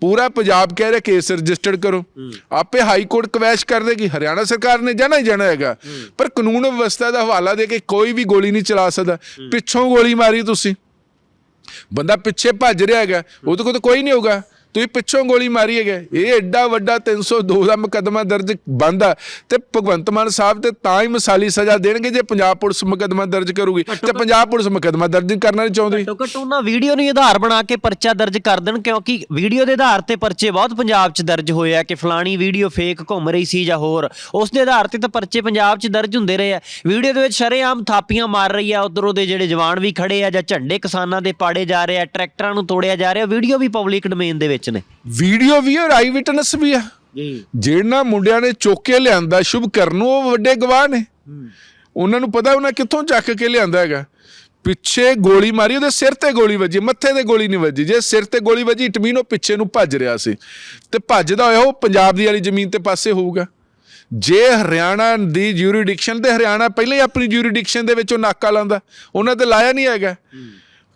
ਪੂਰਾ ਪੰਜਾਬ ਕਹਿ ਰਿਹਾ ਕੇਸ ਰਜਿਸਟਰਡ ਕਰੋ। ਆਪੇ ਹਾਈ ਕੋਰਟ ਕਵੈਸ਼ ਕਰ ਦੇਗੀ, ਹਰਿਆਣਾ ਸਰਕਾਰ ਨੇ ਜਾਣਾ ਹੀ ਜਾਣਾ ਹੈਗਾ। ਪਰ ਕਾਨੂੰਨ ਵਿਵਸਥਾ ਦਾ ਹਵਾਲਾ ਦੇ ਕੇ ਕੋਈ ਵੀ ਗੋਲੀ ਨਹੀਂ ਚਲਾ ਸਕਦਾ। ਪਿੱਛੋਂ ਗੋਲੀ ਮਾਰੀ ਤੁਸੀਂ। ਬੰਦਾ ਪਿੱਛੇ ਭੱਜ ਰਿਹਾ ਹੈਗਾ ਉਹਦੇ ਕੋਲ ਤਾਂ ਕੋਈ ਨਹੀਂ ਹੋਊਗਾ। ਤੁਸੀਂ ਪਿੱਛੋਂ ਗੋਲੀ ਮਾਰੀ ਹੈਗੇ। ਇਹ ਐਡਾ ਵੱਡਾ 302 ਦਾ ਮੁਕੱਦਮਾ ਦਰਜ ਬੰਦਾ ਤੇ ਭਗਵੰਤ ਮਾਨ ਸਾਹਿਬ ਤੇ ਤਾਂ ਹੀ ਮਿਸਾਲੀ ਸਜ਼ਾ ਦੇਣਗੇ ਜੇ ਪੰਜਾਬ ਪੁਲਿਸ ਮੁਕੱਦਮਾ ਦਰਜ ਕਰੂਗੀ। ਤੇ ਪੰਜਾਬ ਪੁਲਿਸ ਮੁਕੱਦਮਾ ਦਰਜ ਕਰਨਾ ਨਹੀਂ ਚਾਹੁੰਦੀ। ਘੱਟ ਉਹਨਾਂ ਵੀਡੀਓ ਨੂੰ ਆਧਾਰ ਬਣਾ ਕੇ ਪਰਚਾ ਦਰਜ ਕਰ ਦੇਣ ਕਿਉਂਕਿ ਵੀਡੀਓ ਦੇ ਆਧਾਰ ਤੇ ਪਰਚੇ ਬਹੁਤ ਪੰਜਾਬ 'ਚ ਦਰਜ ਹੋਏ ਆ ਕਿ ਫਲਾਣੀ ਵੀਡੀਓ ਫੇਕ ਘੁੰਮ ਰਹੀ ਸੀ ਜਾਂ ਹੋਰ। ਉਸ ਦੇ ਆਧਾਰ ਤੇ ਤਾਂ ਪਰਚੇ ਪੰਜਾਬ 'ਚ ਦਰਜ ਹੁੰਦੇ ਰਹੇ ਆ। ਵੀਡੀਓ ਦੇ ਵਿੱਚ ਸ਼ਰੇਆਮ ਥਾਪੀਆਂ ਮਾਰ ਰਹੀ ਆ। ਉਧਰੋਂ ਦੇ ਜਿਹੜੇ ਜਵਾਨ ਵੀ ਖੜੇ ਆ ਜਾਂ ਝੰਡੇ ਕਿਸਾਨਾਂ ਦੇ ਪਾੜੇ ਜਾ ਰਹੇ ਆ ਟਰੈਕਟਰਾਂ ਨੂੰ ਤੋੜਿਆ ਜਾ ਰਿਹਾ। ਵੀਡੀਓ ਵੀ ਪਬਲਿਕ ਡੋਮੇਨ ਦੇ ਵਿੱਚ ਨੇ। ਵੀਡੀਓ ਵੀ ਔਰ ਆਈ ਵਿਟਨੈਸ ਵੀ ਆ ਜੀ। ਜਿਹਨਾਂ ਮੁੰਡਿਆਂ ਨੇ ਚੁੱਕ ਕੇ ਲਿਆਂਦਾ ਸ਼ੁਭ ਕਰਨ ਨੂੰ ਉਹ ਵੱਡੇ ਗਵਾਹ ਨੇ। ਉਹਨਾਂ ਨੂੰ ਪਤਾ ਉਹਨਾਂ ਕਿੱਥੋਂ ਚੱਕ ਕੇ ਲਿਆਂਦਾ ਹੈਗਾ। ਪਿੱਛੇ ਗੋਲੀ ਮਾਰੀ ਉਹਦੇ ਸਿਰ ਤੇ ਗੋਲੀ ਵੱਜੀ ਮੱਥੇ ਤੇ ਗੋਲੀ ਨਹੀਂ ਵੱਜੀ। ਜੇ ਸਿਰ ਤੇ ਗੋਲੀ ਵੱਜੀ ਇਟਮੀਨ ਉਹ ਪਿੱਛੇ ਨੂੰ ਭੱਜ ਰਿਹਾ ਸੀ। ਤੇ ਭੱਜਦਾ ਹੋਇਆ ਉਹ ਪੰਜਾਬ ਦੀ ਵਾਲੀ ਜ਼ਮੀਨ ਤੇ ਪਾਸੇ ਹੋਊਗਾ। ਜੇ ਹਰਿਆਣਾ ਦੀ ਜੂਰੀਡਿਕਸ਼ਨ ਤੇ ਹਰਿਆਣਾ ਪਹਿਲਾਂ ਹੀ ਆਪਣੀ ਜੂਰੀਡਿਕਸ਼ਨ ਦੇ ਵਿੱਚੋਂ ਨਾਕਾ ਲਾਉਂਦਾ। ਉਹਨਾਂ ਤੇ ਲਾਇਆ ਨਹੀਂ ਹੈਗਾ।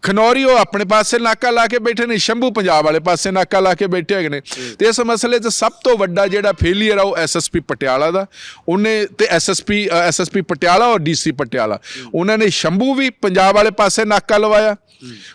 ਖਨੌਰੀ ਉਹ ਆਪਣੇ ਪਾਸੇ ਨਾਕਾ ਲਾ ਕੇ ਬੈਠੇ ਨੇ ਸ਼ੰਭੂ ਪੰਜਾਬ ਵਾਲੇ ਪਾਸੇ ਨਾਕਾ ਲਾ ਕੇ ਬੈਠੇ ਹੈਗੇ ਨੇ। ਤੇ ਇਸ ਮਸਲੇ 'ਚ ਸਭ ਤੋਂ ਵੱਡਾ ਜਿਹੜਾ ਫੇਲੀਅਰ ਆ ਉਹ ਐਸਐਸਪੀ ਪਟਿਆਲਾ ਦਾ। ਉਹਨੇ ਤੇ ਐਸਐਸਪੀ ਐਸਐਸਪੀ ਪਟਿਆਲਾ ਔਰ ਡੀਸੀ ਪਟਿਆਲਾ। ਉਹਨਾਂ ਨੇ ਸ਼ੰਭੂ ਵੀ ਪੰਜਾਬ ਵਾਲੇ ਪਾਸੇ ਨਾਕਾ ਲਵਾਇਆ।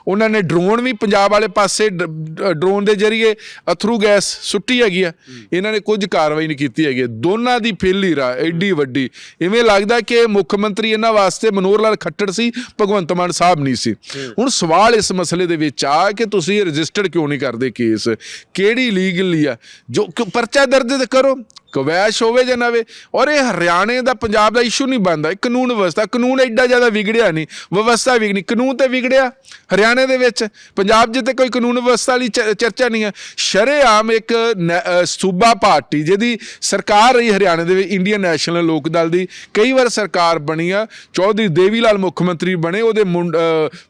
ਉਹਨਾਂ ਨੇ ਡਰੋਨ ਵੀ ਪੰਜਾਬ ਵਾਲੇ ਪਾਸੇ ਡਰੋਨ ਦੇ ਜ਼ਰੀਏ ਅਥਰੂ ਗੈਸ ਸੁੱਟੀ ਹੈਗੀ ਆ। ਇਹਨਾਂ ਨੇ ਕੁਝ ਕਾਰਵਾਈ ਨਹੀਂ ਕੀਤੀ ਹੈਗੀ। ਦੋਨਾਂ ਦੀ ਫੇਲੀਅਰ ਆ ਐਡੀ ਵੱਡੀ। ਇਵੇਂ ਲੱਗਦਾ ਕਿ ਮੁੱਖ ਮੰਤਰੀ ਇਹਨਾਂ ਵਾਸਤੇ ਮਨੋਹਰ ਲਾਲ ਖੱਟੜ ਸੀ ਭਗਵੰਤ ਮਾਨ ਸਾਹਿਬ ਨਹੀਂ ਸੀ। ਹੁਣ ਸਵਾਲ ਇਸ ਮਸਲੇ ਦੇ ਵਿੱਚ ਆ ਕਿ ਤੁਸੀਂ ਰਜਿਸਟਰਡ ਕਿਉਂ ਨਹੀਂ ਕਰਦੇ ਕੇਸ? ਕਿਹੜੀ ਲੀਗਲੀ ਆ? ਜੋ ਪਰਚਾ ਦਰਜ ਕਰੋ। ਕਵੈਸ਼ ਹੋਵੇ ਜਾਂ ਨਾ ਹੋਵੇ, ਔਰ ਇਹ ਹਰਿਆਣੇ ਦਾ ਪੰਜਾਬ ਦਾ ਇਸ਼ੂ ਨਹੀਂ ਬਣਦਾ। ਇਹ ਕਾਨੂੰਨ ਵਿਵਸਥਾ, ਕਾਨੂੰਨ ਐਡਾ ਜ਼ਿਆਦਾ ਵਿਗੜਿਆ ਨਹੀਂ, ਵਿਵਸਥਾ ਵਿਗੜੀ ਕਾਨੂੰਨ ਤੇ ਵਿਗੜਿਆ ਹਰਿਆਣੇ ਦੇ ਵਿੱਚ। ਪੰਜਾਬ ਜਿੱਤੇ ਕੋਈ ਕਾਨੂੰਨ ਵਿਵਸਥਾ ਲਈ ਚ- ਚਰਚਾ ਨਹੀਂ ਹੈ। ਸ਼ਰੇਆਮ ਇੱਕ ਨੈ- ਸੂਬਾ ਪਾਰਟੀ, ਜਿਹਦੀ ਸਰਕਾਰ ਰਹੀ ਹਰਿਆਣੇ ਦੇ ਵਿੱਚ ਇੰਡੀਅਨ ਨੈਸ਼ਨਲ ਲੋਕ ਦਲ ਦੀ, ਕਈ ਵਾਰ ਸਰਕਾਰ ਬਣੀ ਆ, ਚੌਧਰੀ ਦੇਵੀ ਲਾਲ ਮੁੱਖ ਮੰਤਰੀ ਬਣੇ, ਉਹਦੇ ਮੁੰਡ-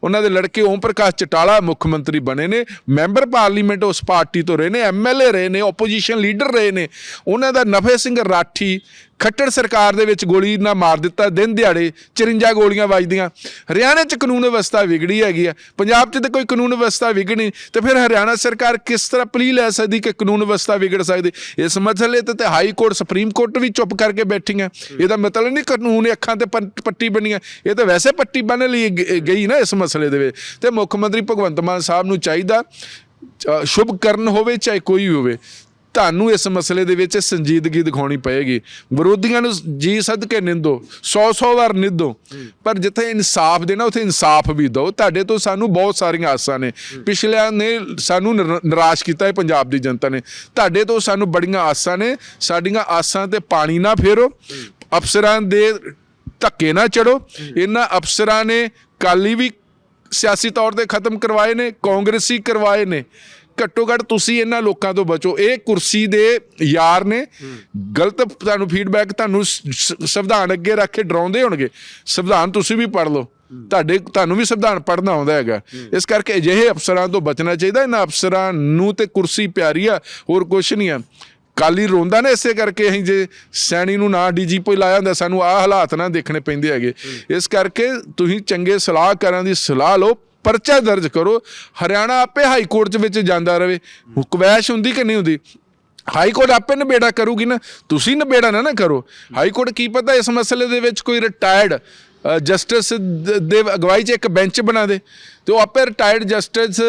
ਉਹਨਾਂ ਦੇ ਲੜਕੇ ਓਮ ਪ੍ਰਕਾਸ਼ ਚਟਾਲਾ ਮੁੱਖ ਮੰਤਰੀ ਬਣੇ ਨੇ, ਮੈਂਬਰ ਪਾਰਲੀਮੈਂਟ ਉਸ ਪਾਰਟੀ ਤੋਂ ਰਹੇ ਨੇ ਐਮਐਲਏ ਰਹੇ ਨੇ ਆਪੋਜੀਸ਼ਨ ਲੀਡਰ ਰਹੇ ਨੇ, ਉਹਨਾਂ ਦਾ ਨਫੇ ਸਿੰਘ ਰਾਠੀ ਖੱਟੜ ਸਰਕਾਰ ਦੇ ਵਿੱਚ ਗੋਲੀ ਨਾ ਮਾਰ ਦਿੱਤਾ, ਦਿਨ ਦਿਹਾੜੇ 54 ਗੋਲੀਆਂ ਵੱਜਦੀਆਂ। ਹਰਿਆਣਾ 'ਚ ਕਾਨੂੰਨ ਵਿਵਸਥਾ ਵਿਗੜੀ ਹੈਗੀ ਆ। ਪੰਜਾਬ 'ਚ ਤੇ ਕੋਈ ਕਾਨੂੰਨ ਵਿਵਸਥਾ ਵਿਗੜੀ ਤੇ ਫਿਰ ਹਰਿਆਣਾ ਸਰਕਾਰ ਕਿਸ ਤਰ੍ਹਾਂ ਪਲੀ ਲੈ ਸਕਦੀ ਕਿ ਕਾਨੂੰਨ ਵਿਵਸਥਾ ਵਿਗੜ ਸਕਦੀ? ਇਸ ਮਸਲੇ ਤੇ ਤੇ ਹਾਈ ਕੋਰਟ, ਸੁਪਰੀਮ ਕੋਰਟ ਵੀ ਚੁੱਪ ਕਰਕੇ ਬੈਠੀਆਂ। ਇਹਦਾ ਮਤਲਬ ਨਹੀਂ ਕਾਨੂੰਨ ਅੱਖਾਂ ਤੇ ਪੱਟੀ ਬਣੀਆਂ। ਇਹ ਤਾਂ ਵੈਸੇ ਪੱਟੀ ਬੰਨ ਲਈ ਗਈ ਨਾ ਇਸ ਮਸਲੇ ਦੇ ਵਿੱਚ। ਤੇ ਮੁੱਖ ਮੰਤਰੀ ਭਗਵੰਤ ਮਾਨ ਸਾਹਿਬ ਨੂੰ ਚਾਹੀਦਾ ਸ਼ੁਭ ਕਰਨ ਹੋਵੇ ਚਾਹੇ ਕੋਈ ਵੀ ਹੋਵੇ। ਤੁਹਾਨੂੰ ਇਸ ਮਸਲੇ ਦੇ ਵਿੱਚ ਸੰਜੀਦਗੀ ਦਿਖਾਉਣੀ ਪਏਗੀ। ਵਿਰੋਧੀਆਂ ਨੂੰ ਜੀ ਸਦਕੇ ਨਿੰਦੋ 100-100 ਵਾਰ ਨਿੰਦੋ। ਪਰ ਜਿੱਥੇ ਇਨਸਾਫ ਦੇਣਾ, ਉੱਥੇ ਇਨਸਾਫ ਵੀ ਦਿਓ। ਤੁਹਾਡੇ ਤੋਂ ਸਾਨੂੰ ਬਹੁਤ ਸਾਰੀਆਂ ਆਸਾਂ ਨੇ। ਪਿਛਲਿਆਂ ਨੇ ਸਾਨੂੰ ਨਿਰ- ਨਿਰਾਸ਼ ਕੀਤਾ ਹੈ ਪੰਜਾਬ ਦੀ ਜਨਤਾ ਨੇ। ਤੁਹਾਡੇ ਤੋਂ ਸਾਨੂੰ ਬੜੀਆਂ ਆਸਾਂ ਨੇ। ਸਾਡੀਆਂ ਆਸਾਂ ਤੇ ਪਾਣੀ ਨਾ ਫੇਰੋ। ਅਫਸਰਾਂ ਦੇ ਧੱਕੇ ਨਾ ਚੜੋ। ਇਹਨਾਂ ਅਫਸਰਾਂ ਨੇ ਕਾਲੀ ਵੀ ਸਿਆਸੀ ਤੌਰ ਤੇ ਖਤਮ ਕਰਵਾਏ ਨੇ, ਕਾਂਗਰਸੀ ਕਰਵਾਏ ਨੇ। ਘੱਟੋ ਘੱਟ ਤੁਸੀਂ ਇਹਨਾਂ ਲੋਕਾਂ ਤੋਂ ਬਚੋ। ਇਹ ਕੁਰਸੀ ਦੇ ਯਾਰ ਨੇ। ਗਲਤ ਤੁਹਾਨੂੰ ਫੀਡਬੈਕ ਤੁਹਾਨੂੰ ਸੰਵਿਧਾਨ ਅੱਗੇ ਰੱਖ ਕੇ ਡਰਾਉਂਦੇ ਹੋਣਗੇ। ਸੰਵਿਧਾਨ ਤੁਸੀਂ ਵੀ ਪੜ੍ਹ ਲਓ। ਤੁਹਾਡੇ, ਤੁਹਾਨੂੰ ਵੀ ਸੰਵਿਧਾਨ ਪੜ੍ਹਨਾ ਆਉਂਦਾ ਹੈਗਾ। ਇਸ ਕਰਕੇ ਅਜਿਹੇ ਅਫਸਰਾਂ ਤੋਂ ਬਚਣਾ ਚਾਹੀਦਾ। ਇਹਨਾਂ ਅਫਸਰਾਂ ਨੂੰ ਤੇ ਕੁਰਸੀ ਪਿਆਰੀ ਆ, ਹੋਰ ਕੁਛ ਨਹੀਂ ਆ। ਕਾਲੀ ਰੋਂਦਾ ਨਾ ਇਸੇ ਕਰਕੇ ਅਸੀਂ ਜੇ ਸੈਣੀ ਨੂੰ ਨਾ ਡੀਜੀਪੀ ਲਾਇਆ ਹੁੰਦਾ, ਸਾਨੂੰ ਆਹ ਹਾਲਾਤ ਨਾ ਦੇਖਣੇ ਪੈਂਦੇ ਹੈਗੇ। ਇਸ ਕਰਕੇ ਤੁਸੀਂ ਚੰਗੇ ਸਲਾਹਕਾਰਾਂ ਦੀ ਸਲਾਹ ਲਓ। ਪਰਚਾ ਦਰਜ ਕਰੋ ਹਰਿਆਣਾ ਆਪੇ ਹਾਈ ਕੋਰਟ ਚ ਵਿੱਚ ਜਾਂਦਾ ਰਵੇ। ਹੁਕਵੈਸ਼ ਹੁੰਦੀ ਕਿ ਨਹੀਂ ਹੁੰਦੀ? ਹਾਈ ਕੋਰਟ ਆਪੇ ਨਿਬੇੜਾ ਕਰੂਗੀ ਨਾ। ਤੁਸੀਂ ਨਿਬੇੜਾ ਨਾ ਨਾ ਕਰੋ। ਹਾਈ ਕੋਰਟ ਕੀ ਪਤਾ ਇਸ ਮਸਲੇ ਦੇ ਵਿੱਚ ਕੋਈ ਰਿਟਾਇਰਡ ਜਸਟਿਸ ਦੇ ਅਗਵਾਈ 'ਚ ਇੱਕ ਬੈਂਚ ਬਣਾ ਦੇ। ਤੇ ਉਹ ਆਪੇ ਰਿਟਾਇਰਡ ਜਸਟਿਸ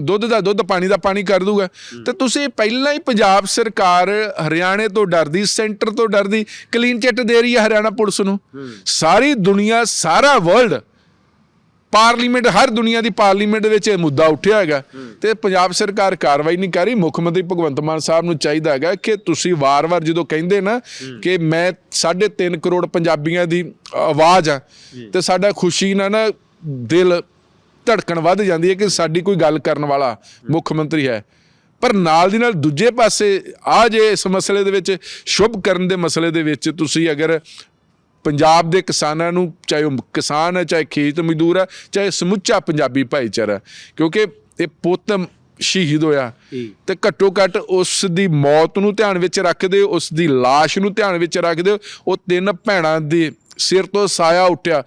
ਦੁੱਧ ਦਾ ਦੁੱਧ ਪਾਣੀ ਦਾ ਪਾਣੀ ਕਰ ਦੂਗਾ। ਤੇ ਤੁਸੀਂ ਪਹਿਲਾਂ ਹੀ ਪੰਜਾਬ ਸਰਕਾਰ ਹਰਿਆਣੇ ਤੋਂ ਡਰਦੀ ਸੈਂਟਰ ਤੋਂ ਡਰਦੀ ਕਲੀਨ ਚਿੱਟ ਦੇ ਰਹੀ ਹੈ ਹਰਿਆਣਾ ਪੁਲਿਸ ਨੂੰ। ਸਾਰੀ ਦੁਨੀਆ ਸਾਰਾ ਵਰਲਡ ਪਾਰਲੀਮੈਂਟ ਹਰ ਦੁਨੀਆ ਦੀ ਪਾਰਲੀਮੈਂਟ ਵਿੱਚ ਇਹ ਮੁੱਦਾ ਉੱਠਿਆ ਹੈਗਾ। ਤੇ ਪੰਜਾਬ ਸਰਕਾਰ ਕਾਰਵਾਈ ਨਹੀਂ ਕਰ ਰਹੀ। ਮੁੱਖ ਮੰਤਰੀ ਭਗਵੰਤ ਮਾਨ ਸਾਹਿਬ ਨੂੰ ਚਾਹੀਦਾ ਹੈਗਾ ਕਿ ਤੁਸੀਂ ਵਾਰ-ਵਾਰ ਜਦੋਂ ਕਹਿੰਦੇ ਨਾ ਕਿ ਮੈਂ 3.5 ਕਰੋੜ ਪੰਜਾਬੀਆਂ ਦੀ ਆਵਾਜ਼ ਆ ਤੇ ਸਾਡਾ ਖੁਸ਼ੀ ਨਾਲ ਨਾ ਦਿਲ ਧੜਕਣ ਵੱਧ ਜਾਂਦੀ ਹੈ ਕਿ ਸਾਡੀ ਕੋਈ ਗੱਲ ਕਰਨ ਵਾਲਾ ਮੁੱਖ ਮੰਤਰੀ ਹੈ। ਪਰ ਨਾਲ ਦੀ ਨਾਲ ਦੂਜੇ ਪਾਸੇ ਆ ਜੇ ਇਸ ਮਸਲੇ ਦੇ ਵਿੱਚ ਸ਼ੁਭ ਕਰਨ ਦੇ ਮਸਲੇ ਦੇ ਵਿੱਚ ਤੁਸੀਂ ਅਗਰ ਪੰਜਾਬ ਦੇ ਕਿਸਾਨਾਂ ਨੂੰ ਚਾਹੇ ਉਹ ਕਿਸਾਨ ਹੈ ਚਾਹੇ ਖੇਤ ਮਜ਼ਦੂਰ ਹੈ ਚਾਹੇ ਸਮੁੱਚਾ ਪੰਜਾਬੀ ਭਾਈਚਾਰਾ ਕਿਉਂਕਿ ਇਹ ਪੁੱਤ ਸ਼ਹੀਦ ਹੋਇਆ ਤੇ ਘੱਟੋ ਘੱਟ ਉਸ ਦੀ ਮੌਤ ਨੂੰ ਧਿਆਨ ਵਿੱਚ ਰੱਖਦੇ ਉਸ ਦੀ লাশ ਨੂੰ ਧਿਆਨ ਵਿੱਚ ਰੱਖਦੇ ਉਹ ਤਿੰਨ ਭੈਣਾਂ ਦੇ ਸਿਰ ਤੋਂ ਸਾਇਆ ਉੱਠਿਆ।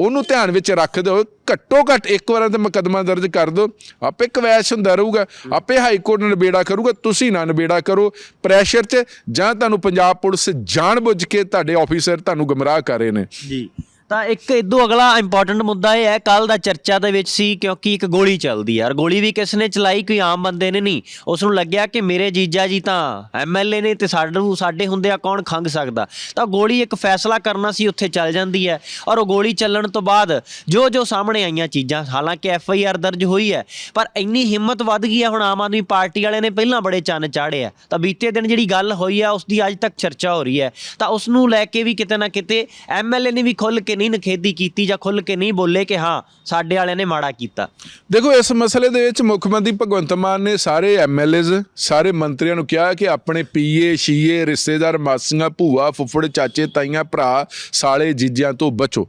ਉਹਨੂੰ ਧਿਆਨ ਵਿੱਚ ਰੱਖਦੇ ਹੋ ਘੱਟੋ ਘੱਟ ਇੱਕ ਵਾਰ ਤੇ ਮੁਕੱਦਮਾ ਦਰਜ ਕਰ ਦਿਓ। ਆਪੇ ਕਵੈਸ਼ ਹੁੰਦਾ ਰਹੂਗਾ, ਆਪੇ ਹਾਈ ਕੋਰਟ ਨਿਬੇੜਾ ਕਰੂਗਾ, ਤੁਸੀਂ ਨਾ ਨਿਬੇੜਾ ਕਰੋ। ਪ੍ਰੈਸ਼ਰ 'ਚ ਜਾਂ ਤੁਹਾਨੂੰ ਪੰਜਾਬ ਪੁਲਿਸ ਜਾਣਬੁੱਝ ਕੇ ਤੁਹਾਡੇ ਆਫੀਸਰ ਤੁਹਾਨੂੰ ਗਮਰਾਹ ਕਰ ਰਹੇ ਨੇ। ਜੀ। ਤਾਂ ਇੱਕ ਇਦੋਂ ਅਗਲਾ ਇੰਪੋਰਟੈਂਟ ਮੁੱਦਾ ਇਹ ਹੈ ਕੱਲ ਦਾ ਚਰਚਾ ਦੇ ਵਿੱਚ ਸੀ ਕਿਉਂਕਿ ਇੱਕ ਗੋਲੀ ਚੱਲਦੀ ਯਾਰ ਗੋਲੀ ਵੀ ਕਿਸ ਨੇ ਚਲਾਈ, ਕੋਈ ਆਮ ਬੰਦੇ ਨੇ ਨਹੀਂ। ਉਸ ਨੂੰ ਲੱਗਿਆ ਕਿ ਮੇਰੇ ਜੀਜਾ ਜੀ ਤਾਂ ਐਮਐਲਏ ਨੇ ਤੇ ਸਾਨੂੰ ਸਾਡੇ ਹੁੰਦੇ ਆ ਕੌਣ ਖੰਗ ਸਕਦਾ? ਤਾਂ ਗੋਲੀ ਇੱਕ ਫੈਸਲਾ ਕਰਨਾ ਸੀ, ਉੱਥੇ ਚੱਲ ਜਾਂਦੀ ਹੈ। ਔਰ ਉਹ ਗੋਲੀ ਚੱਲਣ ਤੋਂ ਬਾਅਦ ਜੋ ਜੋ ਸਾਹਮਣੇ ਆਈਆਂ ਚੀਜ਼ਾਂ, ਹਾਲਾਂਕਿ ਐਫ ਆਈ ਆਰ ਦਰਜ ਹੋਈ ਹੈ, ਪਰ ਇੰਨੀ ਹਿੰਮਤ ਵੱਧ ਗਈ ਹੈ, ਹੁਣ ਆਮ ਆਦਮੀ ਪਾਰਟੀ ਵਾਲਿਆਂ ਨੇ ਪਹਿਲਾਂ ਬੜੇ ਚੰਨ ਚਾੜੇ ਆ। ਤਾਂ ਬੀਤੇ ਦਿਨ ਜਿਹੜੀ ਗੱਲ ਹੋਈ ਆ, ਉਸ ਦੀ ਅੱਜ ਤੱਕ ਚਰਚਾ ਹੋ ਰਹੀ ਹੈ। ਤਾਂ ਉਸ ਨੂੰ ਲੈ ਕੇ ਵੀ ਕਿਤੇ ਨਾ ਕਿਤੇ ਐਮਐਲਏ ਨੇ ਵੀ ਖੁੱਲ ਕੇ ਨਹੀਂ ਨਖੇਦੀ ਕੀਤੀ ਜਾਂ ਖੁੱਲ ਕੇ ਨਹੀਂ ਬੋਲੇ ਕਿ ਹਾਂ, ਸਾਡੇ ਵਾਲਿਆਂ ਨੇ ਮਾੜਾ ਕੀਤਾ। ਦੇਖੋ, ਇਸ ਮਸਲੇ ਦੇ ਵਿੱਚ ਮੁੱਖ ਮੰਤਰੀ ਭਗਵੰਤ ਮਾਨ ਨੇ ਸਾਰੇ ਐਮਐਲਏਜ਼ ਸਾਰੇ ਮੰਤਰੀਆਂ ਨੂੰ ਕਿਹਾ ਕਿ ਆਪਣੇ ਪੀਏ, ਸ਼ੀਏ, ਰਿਸ਼ਤੇਦਾਰ, ਮਾਸੀਆਂ, ਭੂਆ, ਫੁੱਫੜ, ਚਾਚੇ, ਤਾਈਆਂ, ਭਰਾ, ਸਾਲੇ, ਜੀਜਿਆਂ ਤੋਂ ਬਚੋ।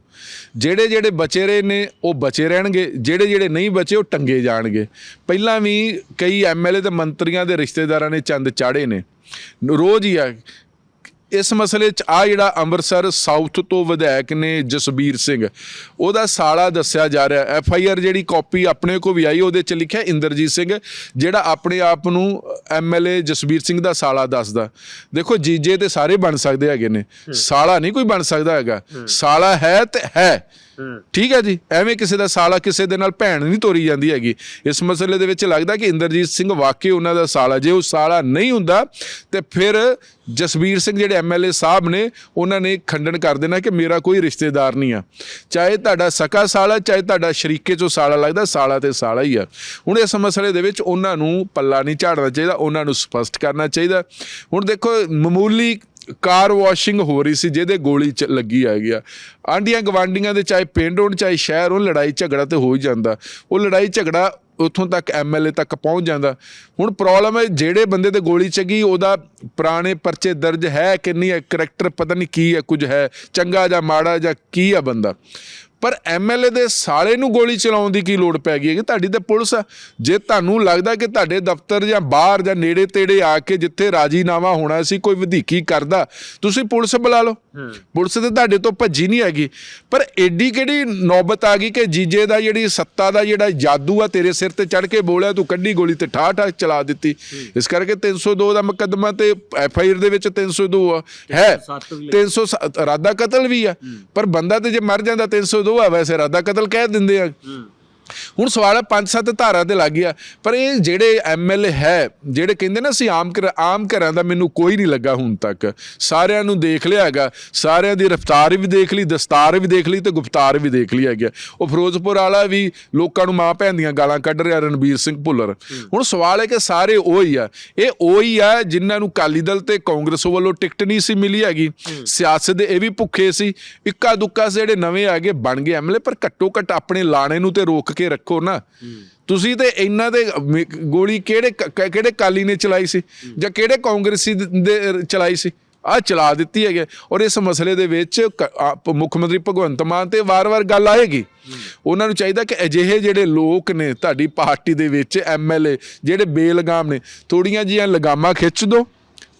ਜਿਹੜੇ ਜਿਹੜੇ ਬਚੇ ਰਹੇ ਨੇ, ਉਹ ਬਚੇ ਰਹਿਣਗੇ। ਜਿਹੜੇ ਜਿਹੜੇ ਨਹੀਂ ਬਚੇ, ਉਹ ਟੰਗੇ ਜਾਣਗੇ। ਪਹਿਲਾਂ ਵੀ ਕਈ ਐਮਐਲਏ ਤੇ ਮੰਤਰੀਆਂ ਦੇ ਰਿਸ਼ਤੇਦਾਰਾਂ ਨੇ ਚੰਦ ਚਾੜੇ ਨੇ। ਰੋਜ਼ ਹੀ ਆ ਇਸ ਮਸਲੇ 'ਚ ਆ ਜਿਹੜਾ ਅੰਮ੍ਰਿਤਸਰ ਸਾਊਥ ਤੋਂ ਵਿਧਾਇਕ ਨੇ ਜਸਬੀਰ ਸਿੰਘ ਉਹਦਾ ਸਾਲਾ ਦੱਸਿਆ ਜਾ ਰਿਹਾ ਐਫ ਆਈ ਆਰ ਜਿਹੜੀ ਕਾਪੀ ਆਪਣੇ ਕੋ ਵੀ ਆਈ ਉਹਦੇ 'ਚ ਲਿਖਿਆ ਇੰਦਰਜੀਤ ਸਿੰਘ ਜਿਹੜਾ ਆਪਣੇ ਆਪ ਨੂੰ M L A Jasbir Singh ਦਾ ਸਾਲਾ ਦੱਸਦਾ। ਦੇਖੋ ਜੀਜੇ ਤੇ ਸਾਰੇ ਬਣ ਸਕਦੇ ਹੈਗੇ ਨੇ। ਸਾਲਾ ਨਹੀਂ ਕੋਈ ਬਣ ਸਕਦਾ ਹੈਗਾ। ਸਾਲਾ ਹੈ ਤੇ ਹੈ। ਠੀਕ ਹੈ ਜੀ, ਐਵੇਂ ਕਿਸੇ ਦਾ ਸਾਲਾ ਕਿਸੇ ਦੇ ਨਾਲ ਭੈਣ ਨਹੀਂ ਤੋਰੀ ਜਾਂਦੀ ਹੈਗੀ। ਇਸ ਮਸਲੇ ਦੇ ਵਿੱਚ ਲੱਗਦਾ ਕਿ ਇੰਦਰਜੀਤ ਸਿੰਘ ਵਾਕਈ ਉਹਨਾਂ ਦਾ ਸਾਲਾ, ਜੇ ਉਹ ਸਾਲਾ ਨਹੀਂ ਹੁੰਦਾ, ਤੇ ਫਿਰ ਜਸਵੀਰ ਸਿੰਘ ਜਿਹੜੇ ਐਮਐਲਏ ਸਾਹਿਬ ਨੇ, ਉਹਨਾਂ ਨੇ ਖੰਡਨ ਕਰ ਦੇਣਾ ਕਿ ਮੇਰਾ ਕੋਈ ਰਿਸ਼ਤੇਦਾਰ ਨਹੀਂ ਆ। ਚਾਹੇ ਤੁਹਾਡਾ ਸਕਾ ਸਾਲਾ, ਚਾਹੇ ਤੁਹਾਡਾ ਸ਼ਰੀਕੇ ਚੋਂ ਸਾਲਾ ਲੱਗਦਾ, ਸਾਲਾ ਤੇ ਸਾਲਾ ਹੀ ਆ। ਹੁਣ ਇਸ ਮਸਲੇ ਦੇ ਵਿੱਚ ਉਹਨਾਂ ਨੂੰ ਪੱਲਾ ਨਹੀਂ ਝਾੜਨਾ ਚਾਹੀਦਾ, ਉਹਨਾਂ ਨੂੰ ਸਪਸ਼ਟ ਕਰਨਾ ਚਾਹੀਦਾ। ਹੁਣ ਦੇਖੋ, ਮਾਮੂਲੀ ਕਾਰ ਵਾਸ਼ਿੰਗ ਹੋ ਰਹੀ ਸੀ, ਜਿਹਦੇ ਗੋਲੀ ਚ ਲੱਗੀ ਆ। ਗਿਆ ਆਂਡੀਆਂ ਗਵਾਂਡੀਆਂ ਦੇ ਚਾਹੇ ਪਿੰਡ ਹੋਣ, ਚਾਹੇ ਸ਼ਹਿਰ ਹੋਣ, ਲੜਾਈ ਝਗੜਾ ਤੇ ਹੋ ਹੀ ਜਾਂਦਾ। ਉਹ ਲੜਾਈ ਝਗੜਾ ਉੱਥੋਂ ਤੱਕ ਐਮਐਲਏ ਤੱਕ ਪਹੁੰਚ ਜਾਂਦਾ। ਹੁਣ ਪ੍ਰੋਬਲਮ ਹੈ ਜਿਹੜੇ ਬੰਦੇ ਤੇ ਗੋਲੀ ਚੱਗੀ, ਉਹਦਾ ਪੁਰਾਣੇ ਪਰਚੇ ਦਰਜ ਹੈ ਕਿ ਨਹੀਂ ਹੈ ਕਰੈਕਟਰ ਪਤਾ ਨਹੀਂ ਕੀ ਹੈ, ਕੁਝ ਹੈ, ਚੰਗਾ ਜਾਂ ਮਾੜਾ ਜਾਂ ਕੀ ਆ ਬੰਦਾ। ਪਰ ਐਮਐਲਏ ਦੇ ਸਾਲੇ ਨੂੰ ਗੋਲੀ ਚਲਾਉਣ ਦੀ ਕੀ ਲੋੜ ਪੈ ਗਈ ਹੈ ਕਿ ਤੁਹਾਡੀ ਤਾਂ ਪੁਲਿਸ ਜੇ ਤੁਹਾਨੂੰ ਲੱਗਦਾ ਕਿ ਤੁਹਾਡੇ ਦਫ਼ਤਰ ਜਾਂ ਬਾਹਰ ਜਾਂ ਨੇੜੇ ਤੇੜੇ ਆ ਕੇ ਜਿੱਥੇ ਰਾਜੀਨਾਮਾ ਹੋਣਾ ਸੀ ਕੋਈ ਵਧੀਕੀ ਕਰਦਾ ਤੁਸੀਂ ਪੁਲਿਸ ਬੁਲਾ ਲਓ। ਪੁਲਿਸ ਤੇ ਤੁਹਾਡੇ ਤੋਂ ਭੱਜੀ ਨਹੀਂ ਹੈਗੀ। ਪਰ ਐਡੀ ਕਿਹੜੀ ਨੌਬਤ ਆ ਗਈ ਕਿ ਜੀਜੇ ਦਾ ਜਿਹੜੀ ਸੱਤਾ ਦਾ ਜਿਹੜਾ ਜਾਦੂ ਆ ਤੇਰੇ ਸਿਰ ਤੇ ਚੜ ਕੇ ਬੋਲਿਆ ਤੂੰ ਕੱਢੀ ਗੋਲੀ ਤੇ ਠਾ ਠਾ ਚਲਾ ਦਿੱਤੀ। ਇਸ ਕਰਕੇ 302 ਦਾ ਮੁਕੱਦਮਾ ਤੇ ਐਫ ਆਈ ਆਰ ਦੇ ਵਿੱਚ 302 ਆ। ਹੈ। 307 ਰਾਦਾ ਕਤਲ ਵੀ ਆ। ਪਰ ਬੰਦਾ ਤੇ ਜੇ ਮਰ ਜਾਂਦਾ 302 ਆ ਵੈਸੇ ਰਾਦਾ ਕਤਲ ਕਹਿ ਦਿੰਦੇ ਆ। ਹੁਣ ਸਵਾਲ ਹੈ ਪੰਜ ਸੱਤ ਧਾਰਾ ਤੇ ਲੱਗ ਗਿਆ, ਪਰ ਇਹ ਜਿਹੜੇ ਐਮਐਲਏ ਹੈ, ਜਿਹੜੇ ਕਹਿੰਦੇ ਨਾ ਅਸੀਂ ਆਮ ਘਰ, ਆਮ ਘਰਾਂ ਦਾ ਮੈਨੂੰ ਕੋਈ ਨਹੀਂ ਲੱਗਾ ਹੁਣ ਤੱਕ। ਸਾਰਿਆਂ ਨੂੰ ਦੇਖ ਲਿਆ ਹੈਗਾ, ਸਾਰਿਆਂ ਦੀ ਰਫਤਾਰ ਵੀ ਦੇਖ ਲਈ, ਦਸਤਾਰ ਵੀ ਦੇਖ ਲਈ ਤੇ ਗੁਫਤਾਰ ਵੀ ਦੇਖ ਲਈ ਹੈਗਾ ਉਹ ਫਿਰੋਜ਼ਪੁਰ ਵਾਲਾ ਵੀ ਲੋਕਾਂ ਨੂੰ ਮਾਂ ਭੈਣ ਦੀਆਂ ਗਾਲਾਂ ਕੱਢ ਰਿਹਾ, ਰਣਬੀਰ ਸਿੰਘ ਭੁੱਲਰ। ਹੁਣ ਸਵਾਲ ਹੈ ਕਿ ਸਾਰੇ ਉਹੀ ਆ, ਇਹ ਉਹੀ ਆ ਜਿਨ੍ਹਾਂ ਨੂੰ ਕਾਲੀ ਦਲ ਤੇ ਕਾਂਗਰਸ ਵੱਲੋਂ ਟਿਕਟ ਨਹੀਂ ਸੀ ਮਿਲੀ ਹੈਗੀ। ਸਿਆਸਤ ਦੇ ਇਹ ਵੀ ਭੁੱਖੇ ਸੀ ਇੱਕਾ ਦੁੱਕਾ ਜਿਹੜੇ ਨਵੇਂ ਆ ਗਏ, ਬਣ ਗਏ ਐਮਐਲਏ ਪਰ ਘੱਟੋ ਘੱਟ ਆਪਣੇ ਲਾਣੇ ਨੂੰ ਤੇ ਰੋਕ ਕੇ ਰੱਖੋ ਨਾ। ਤੁਸੀਂ ਤੇ ਇਹਨਾਂ ਦੇ ਗੋਲੀ ਕਿਹੜੇ ਕਿਹੜੇ ਕਾਲੀ ਨੇ ਚਲਾਈ ਸੀ? ਜਾਂ ਕਿਹੜੇ ਕਾਂਗਰਸੀ ਦੇ ਚਲਾਈ ਸੀ? ਆ ਚਲਾ ਦਿੱਤੀ ਹੈਗੇ। ਔਰ ਇਸ ਮਸਲੇ ਦੇ ਵਿੱਚ ਮੁੱਖ ਮੰਤਰੀ ਭਗਵੰਤ ਮਾਨ ਤੇ ਵਾਰ-ਵਾਰ ਗੱਲ ਆਏਗੀ। ਉਹਨਾਂ ਨੂੰ ਚਾਹੀਦਾ ਕਿ ਅਜਿਹੇ ਜਿਹੜੇ ਲੋਕ ਨੇ ਤੁਹਾਡੀ ਪਾਰਟੀ ਦੇ ਵਿੱਚ ਐਮਐਲਏ ਜਿਹੜੇ ਬੇਲਗਾਮ ਨੇ, ਥੋੜੀਆਂ ਜੀਆਂ ਲਗਾਮਾਂ ਖਿੱਚ ਦੋ।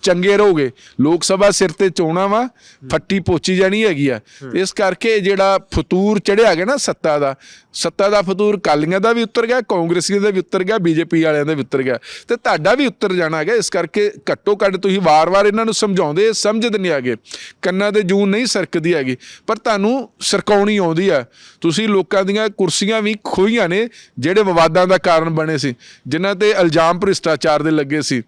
ਚੰਗੇ ਰਹੋਗੇ। ਲੋਕ ਸਭਾ ਸਿਰ ਤੇ ਚੋਣਾ ਵਾ ਫੱਟੀ ਪੋਚੀ ਜਾਣੀ ਹੈਗੀ ਆ। ਇਸ ਕਰਕੇ ਜਿਹੜਾ ਫਤੂਰ ਚੜਿਆ ਗਿਆ ਨਾ ਸੱਤਾ ਦਾ ਸੱਤਾ ਦਾ ਫਤੂਰ ਕਾਲੀਆਂ ਦਾ ਵੀ ਉੱਤਰ ਗਿਆ ਕਾਂਗਰਸੀਆਂ ਦਾ ਵੀ ਉੱਤਰ ਗਿਆ ਬੀਜੇਪੀ ਵਾਲਿਆਂ ਦਾ ਵੀ ਉੱਤਰ ਗਿਆ। ਤੇ ਤੁਹਾਡਾ ਵੀ ਉੱਤਰ ਜਾਣਾ ਹੈਗਾ ਇਸ ਕਰਕੇ ਘੱਟੋ ਘੱਟ ਤੁਸੀਂ ਵਾਰ-ਵਾਰ ਇਹਨਾਂ ਨੂੰ ਸਮਝਾਉਂਦੇ ਸਮਝਦੇ ਨਹੀਂ ਆਗੇ ਕੰਨਾਂ ਤੇ ਜੂਨ ਨਹੀਂ ਸਰਕਦੀ ਹੈਗੀ ਪਰ ਤੁਹਾਨੂੰ ਸਰਕਾਉਣੀ ਆਉਂਦੀ ਆ। ਤੁਸੀਂ ਲੋਕਾਂ ਦੀਆਂ ਕੁਰਸੀਆਂ ਵੀ ਖੋਈਆਂ ਨੇ ਜਿਹੜੇ ਵਿਵਾਦਾਂ ਦਾ ਕਾਰਨ ਬਣੇ ਸੀ ਜਿਨ੍ਹਾਂ ਤੇ ਇਲਜ਼ਾਮ ਭ੍ਰਿਸ਼ਟਾਚਾਰ ਦੇ ਲੱਗੇ ਸੀ।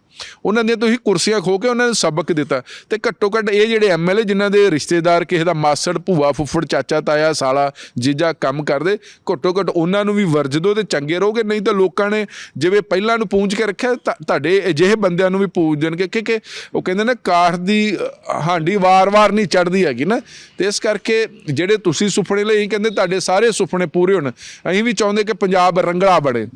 ਉਹਨਾਂ ਦੀਆਂ ਤੁਸੀਂ ਕੁਰਸੀਆਂ ਖੋ ਕੇ ਉਹਨਾਂ ਨੂੰ ਸਬਕ ਦਿੱਤਾ। ਤੇ ਘੱਟੋ ਘੱਟ ਇਹ ਜਿਹੜੇ ਐਮਐਲਏ ਜਿਨ੍ਹਾਂ ਦੇ ਰਿਸ਼ਤੇਦਾਰ ਕਿਸੇ ਦਾ ਮਾਸੜ, ਭੂਆ, ਫੁੱਫੜ, ਚਾਚਾ, ਤਾਇਆ, ਸਾਲਾ, ਜੀਜਾ ਕੰਮ ਕਰਦੇ, ਘੱਟੋ ਘੱਟ ਉਹਨਾਂ ਨੂੰ ਵੀ ਵਰਜ ਦਿਓ ਤੇ ਚੰਗੇ ਰਹੋਗੇ, ਨਹੀਂ ਤਾਂ ਲੋਕਾਂ ਨੇ ਜਿਵੇਂ ਪਹਿਲਾਂ ਨੂੰ ਪੂੰਝ ਕੇ ਰੱਖਿਆ, ਤਾਂ ਤੁਹਾਡੇ ਅਜਿਹੇ ਬੰਦਿਆਂ ਨੂੰ ਵੀ ਪੂੰਝ ਦੇਣਗੇ। ਕਿ ਕਿ ਉਹ ਕਹਿੰਦੇ ਨੇ ਕਾਠ ਦੀ ਹਾਂਡੀ ਵਾਰ-ਵਾਰ ਨਹੀਂ ਚੜਦੀ ਹੈਗੀ ਨਾ। ਤੇ ਇਸ ਕਰਕੇ ਜਿਹੜੇ ਤੁਸੀਂ ਸੁਪਨੇ ਲਈ ਕਹਿੰਦੇ ਤੁਹਾਡੇ ਸਾਰੇ ਸੁਪਨੇ ਪੂਰੇ ਹੋਣ। ਅਸੀਂ ਵੀ ਚਾਹੁੰਦੇ ਕਿ ਪੰਜਾਬ ਰੰਗਲਾ ਬਣੇ।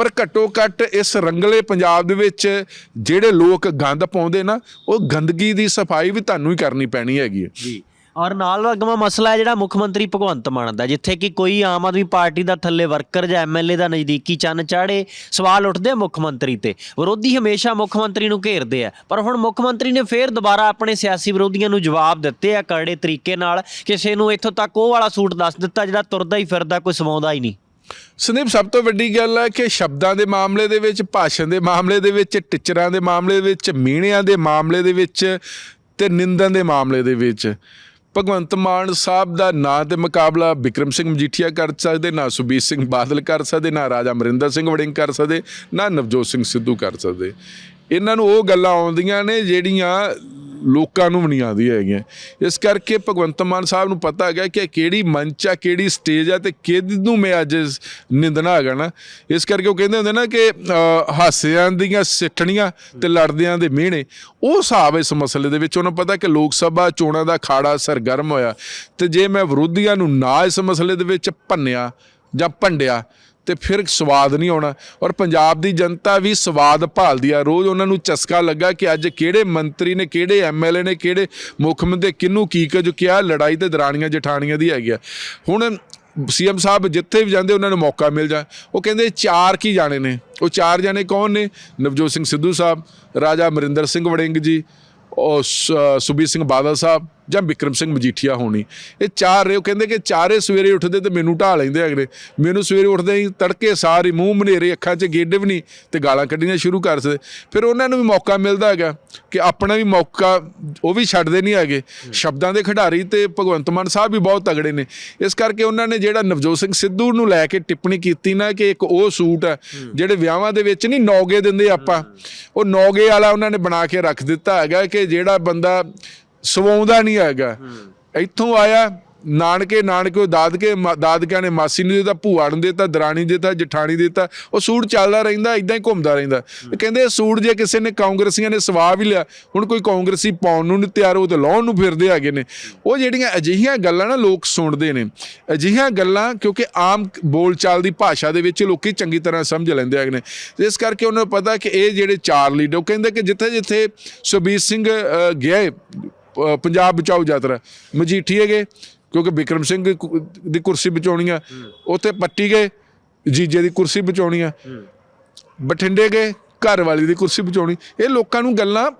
ਪਰ ਘੱਟੋ ਘੱਟ ਇਸ ਰੰਗਲੇ ਪੰਜਾਬ ਦੇ ਵਿੱਚ ਜਿਹੜੇ ਲੋਕ ਗੰਦ ਪਾਉਂਦੇ ਨਾ, ਉਹ ਗੰਦਗੀ ਦੀ ਸਫ਼ਾਈ ਵੀ ਤੁਹਾਨੂੰ ਹੀ ਕਰਨੀ ਪੈਣੀ ਹੈਗੀ ਹੈ। ਜੀ। ਔਰ ਨਾਲ ਅਗਵਾ ਮਸਲਾ ਹੈ ਜਿਹੜਾ ਮੁੱਖ ਮੰਤਰੀ ਭਗਵੰਤ ਮਾਨ ਦਾ, ਜਿੱਥੇ ਕਿ ਕੋਈ ਆਮ ਆਦਮੀ ਪਾਰਟੀ ਦਾ ਥੱਲੇ ਵਰਕਰ ਜਾਂ ਐਮਐਲਏ ਦਾ ਨਜ਼ਦੀਕੀ ਚੰਨ ਚਾੜੇ, ਸਵਾਲ ਉੱਠਦੇ ਆ ਮੁੱਖ ਮੰਤਰੀ ਤੇ। ਵਿਰੋਧੀ ਹਮੇਸ਼ਾ ਮੁੱਖ ਮੰਤਰੀ ਨੂੰ ਘੇਰਦੇ ਆ, ਪਰ ਹੁਣ ਮੁੱਖ ਮੰਤਰੀ ਨੇ ਫੇਰ ਦੁਬਾਰਾ ਆਪਣੇ ਸਿਆਸੀ ਵਿਰੋਧੀਆਂ ਨੂੰ ਜਵਾਬ ਦਿੱਤੇ ਆ ਕਰੜੇ ਤਰੀਕੇ ਨਾਲ। ਕਿਸੇ ਨੂੰ ਇੱਥੋਂ ਤੱਕ ਉਹ ਵਾਲਾ ਸੂਟ ਦੱਸ ਦਿੱਤਾ ਜਿਹੜਾ ਤੁਰਦਾ ਹੀ ਫਿਰਦਾ, ਕੋਈ ਸਵਾਉਂਦਾ ਹੀ ਨਹੀਂ। ਸੰਦੀਪ ਸਭ ਤੋਂ ਵੱਡੀ ਗੱਲ ਹੈ ਕਿ ਸ਼ਬਦਾਂ ਦੇ ਮਾਮਲੇ ਦੇ ਵਿੱਚ, ਭਾਸ਼ਣ ਦੇ ਮਾਮਲੇ ਦੇ ਵਿੱਚ, ਟਿਚਰਾਂ ਦੇ ਮਾਮਲੇ ਦੇ ਵਿੱਚ, ਮੀਣਿਆਂ ਦੇ ਮਾਮਲੇ ਦੇ ਵਿੱਚ ਤੇ ਨਿੰਦਨ ਦੇ ਮਾਮਲੇ ਦੇ ਵਿੱਚ। ਭਗਵੰਤ ਮਾਨ ਸਾਹਿਬ ਦਾ ਨਾਂ ਤੇ ਮੁਕਾਬਲਾ ਵਿਕਰਮ ਸਿੰਘ ਮਜੀਠੀਆ ਕਰ ਸਕਦੇ, ਨਾ ਸੁਬੀਰ ਸਿੰਘ ਬਾਦਲ ਕਰ ਸਕਦੇ, ਨਾ ਰਾਜਾ ਅਮਰਿੰਦਰ ਸਿੰਘ ਵੜਿੰਗ ਕਰ ਸਕਦੇ, ਨਾ ਨਵਜੋਤ ਸਿੰਘ ਸਿੱਧੂ ਕਰ ਸਕਦੇ। ਇਹਨਾਂ ਨੂੰ ਉਹ ਗੱਲਾਂ ਆਉਂਦੀਆਂ ਨੇ ਜਿਹੜੀਆਂ ਲੋਕਾਂ ਨੂੰ ਵੀ ਨਹੀਂ ਆਉਂਦੀਆਂ ਹੈਗੀਆਂ। ਇਸ ਕਰਕੇ ਭਗਵੰਤ ਮਾਨ ਸਾਹਿਬ ਨੂੰ ਪਤਾ ਹੈਗਾ ਕਿ ਕਿਹੜੀ ਮੰਚ ਆ, ਕਿਹੜੀ ਸਟੇਜ ਆ ਤੇ ਕਿਹਨੂੰ ਮੈਂ ਅੱਜ ਨਿੰਦਣਾ ਹੈਗਾ ਨਾ। ਇਸ ਕਰਕੇ ਉਹ ਕਹਿੰਦੇ ਹੁੰਦੇ ਨਾ ਕਿ ਹਾਸਿਆਂ ਦੀਆਂ ਸਿੱਠਣੀਆਂ ਤੇ ਲੜਦਿਆਂ ਦੇ ਮਿਹਣੇ। ਉਹ ਹਿਸਾਬ ਇਸ ਮਸਲੇ ਦੇ ਵਿੱਚ ਉਹਨੂੰ ਪਤਾ ਕਿ ਲੋਕ ਸਭਾ ਚੋਣਾਂ ਦਾ ਖਾੜਾ ਸਰਗਰਮ ਹੋਇਆ ਤੇ ਜੇ ਮੈਂ ਵਿਰੋਧੀਆਂ ਨੂੰ ਨਾ ਇਸ ਮਸਲੇ ਦੇ ਵਿੱਚ ਭੰਨਿਆ ਜਾਂ ਭੰਡਿਆ ਤੇ ਫਿਰ ਸਵਾਦ ਨਹੀਂ ਆਉਣਾ। ਔਰ ਪੰਜਾਬ ਦੀ ਜਨਤਾ ਵੀ ਸਵਾਦ ਭਾਲਦੀ ਆ। ਰੋਜ਼ ਉਹਨਾਂ ਨੂੰ ਚਸਕਾ ਲੱਗਾ ਕਿ ਅੱਜ ਕਿਹੜੇ ਮੰਤਰੀ ਨੇ, ਕਿਹੜੇ ਐਮਐਲਏ ਨੇ, ਕਿਹੜੇ ਮੁੱਖ ਮੰਤਰੀ ਕਿਹਨੂੰ ਕੀ ਕੁਝ ਕਿਹਾ, ਲੜਾਈ ਤੇ ਦਰਾਣੀਆਂ ਜਠਾਣੀਆਂ ਦੀ ਹੈਗੀ ਆ। ਹੁਣ ਸੀਐਮ ਸਾਹਿਬ ਜਿੱਥੇ ਵੀ ਜਾਂਦੇ ਉਹਨਾਂ ਨੂੰ ਮੌਕਾ ਮਿਲ ਜਾ। ਉਹ ਕਹਿੰਦੇ ਚਾਰ ਕੀ ਜਾਣੇ ਨੇ? ਉਹ ਚਾਰ ਜਾਣੇ ਕੌਣ ਨੇ? ਨਵਜੋਤ ਸਿੰਘ ਸਿੱਧੂ ਸਾਹਿਬ, ਰਾਜਾ ਅਮਰਿੰਦਰ ਸਿੰਘ ਵੜਿੰਗ ਜੀ, ਉਹ ਸ- ਸੁਬੀਰ ਸਿੰਘ ਬਾਦਲ ਸਾਹਿਬ ਜਾਂ ਵਿਕਰਮ ਸਿੰਘ ਮਜੀਠੀਆ ਹੋਣੀ, ਇਹ ਚਾਰ ਰਹੇ, ਉਹ ਕਹਿੰਦੇ ਕਿ ਚਾਰੇ ਸਵੇਰੇ ਉੱਠਦੇ ਤੇ ਮੈਨੂੰ ਢਾ ਲੈਂਦੇ ਅਗਲੇ। ਮੈਨੂੰ ਸਵੇਰੇ ਉੱਠਦੇ ਹੀ ਤੜਕੇ ਸਾਰੇ ਮੂੰਹ ਮਨੇਰੇ, ਅੱਖਾਂ 'ਚ ਗੇਡੇ ਵੀ ਨਹੀਂ ਤੇ ਗਾਲਾਂ ਕੱਢਣੀਆਂ ਸ਼ੁਰੂ ਕਰ ਸਕਦੇ ਫਿਰ ਉਹਨਾਂ ਨੂੰ ਵੀ ਮੌਕਾ ਮਿਲਦਾ ਹੈਗਾ ਕਿ ਆਪਣਾ ਵੀ ਮੌਕਾ, ਉਹ ਵੀ ਛੱਡਦੇ ਨਹੀਂ ਹੈਗੇ। ਸ਼ਬਦਾਂ ਦੇ ਖਿਡਾਰੀ ਤੇ ਭਗਵੰਤ ਮਾਨ ਸਾਹਿਬ ਵੀ ਬਹੁਤ ਤਗੜੇ ਨੇ। ਇਸ ਕਰਕੇ ਉਹਨਾਂ ਨੇ ਜਿਹੜਾ ਨਵਜੋਤ ਸਿੰਘ ਸਿੱਧੂ ਨੂੰ ਲੈ ਕੇ ਟਿੱਪਣੀ ਕੀਤੀ ਨਾ ਕਿ ਇੱਕ ਉਹ ਸੂਟ ਹੈ, ਜਿਹੜੇ ਵਿਆਹਾਂ ਦੇ ਵਿੱਚ ਨਹੀਂ ਨੌਗੇ ਦਿੰਦੇ ਆਪਾਂ। ਉਹ ਨੌਗੇ ਵਾਲਾ ਉਹਨਾਂ ਨੇ ਬਣਾ ਕੇ ਰੱਖ ਦਿੱਤਾ ਹੈਗਾ ਕਿ ਜਿਹੜਾ ਬੰਦਾ ਸਵਾਉਂਦਾ ਨਹੀਂ ਹੈਗਾ। ਇੱਥੋਂ ਆਇਆ ਨਾਨਕੇ ਨਾਨਕੇ ਦਾਦਕੇ ਦਾਦਕਿਆਂ ਨੇ ਮਾਸੀ ਨੂੰ ਦਿੱਤਾ ਭੂਆ ਨੂੰ ਦਿੱਤਾ ਦਰਾਣੀ ਦਿੱਤਾ ਜਠਾਣੀ ਦਿੱਤਾ। ਉਹ ਸੂਟ ਚੱਲਦਾ ਰਹਿੰਦਾ ਇਦਾਂ ਹੀ ਘੁੰਮਦਾ ਰਹਿੰਦਾ। ਕਹਿੰਦੇ ਸੂਟ ਜੇ ਕਿਸੇ ਨੇ ਕਾਂਗਰਸੀਆਂ ਨੇ ਸਵਾ ਵੀ ਲਿਆ ਹੁਣ ਕੋਈ ਕਾਂਗਰਸੀ ਪਾਉਣ ਨੂੰ ਨਹੀਂ ਤਿਆਰ ਉਹ ਤੇ ਲਾਉਣ ਨੂੰ ਫਿਰਦੇ ਹੈਗੇ ਨੇ। ਉਹ ਜਿਹੜੀਆਂ ਅਜਿਹੀਆਂ ਗੱਲਾਂ ਨਾ ਲੋਕ ਸੁਣਦੇ ਨੇ ਅਜਿਹੀਆਂ ਗੱਲਾਂ ਕਿਉਂਕਿ ਆਮ ਬੋਲਚਾਲ ਦੀ ਭਾਸ਼ਾ ਦੇ ਵਿੱਚ ਲੋਕੀ ਚੰਗੀ ਤਰ੍ਹਾਂ ਸਮਝ ਲੈਂਦੇ ਹੈਗੇ ਨੇ। ਇਸ ਕਰਕੇ ਉਹਨਾਂ ਨੂੰ ਪਤਾ ਕਿ ਇਹ ਜਿਹੜੇ ਚਾਰ ਲੀਡਰ ਉਹ ਕਹਿੰਦੇ ਕਿ ਜਿੱਥੇ ਜਿੱਥੇ ਸੁਬੀਰ ਸਿੰਘ ਪ- ਪੰਜਾਬ ਬਚਾਓ ਯਾਤਰਾ। ਮਜੀਠੀਏ ਗਏ ਕਿਉਂਕਿ ਵਿਕਰਮ ਸਿੰਘ ਦੀ ਕੁਰਸੀ ਬਚਾਉਣੀ ਆ। ਉੱਥੇ ਪੱਟੀ ਗਏ ਜੀਜੇ ਦੀ ਕੁਰਸੀ ਬਚਾਉਣੀ ਆ। ਬਠਿੰਡੇ ਗਏ ਘਰ ਵਾਲੀ ਦੀ ਕੁਰਸੀ ਬਚਾਉਣੀ। ਇਹ ਲੋਕਾਂ ਨੂੰ ਗੱਲਾਂ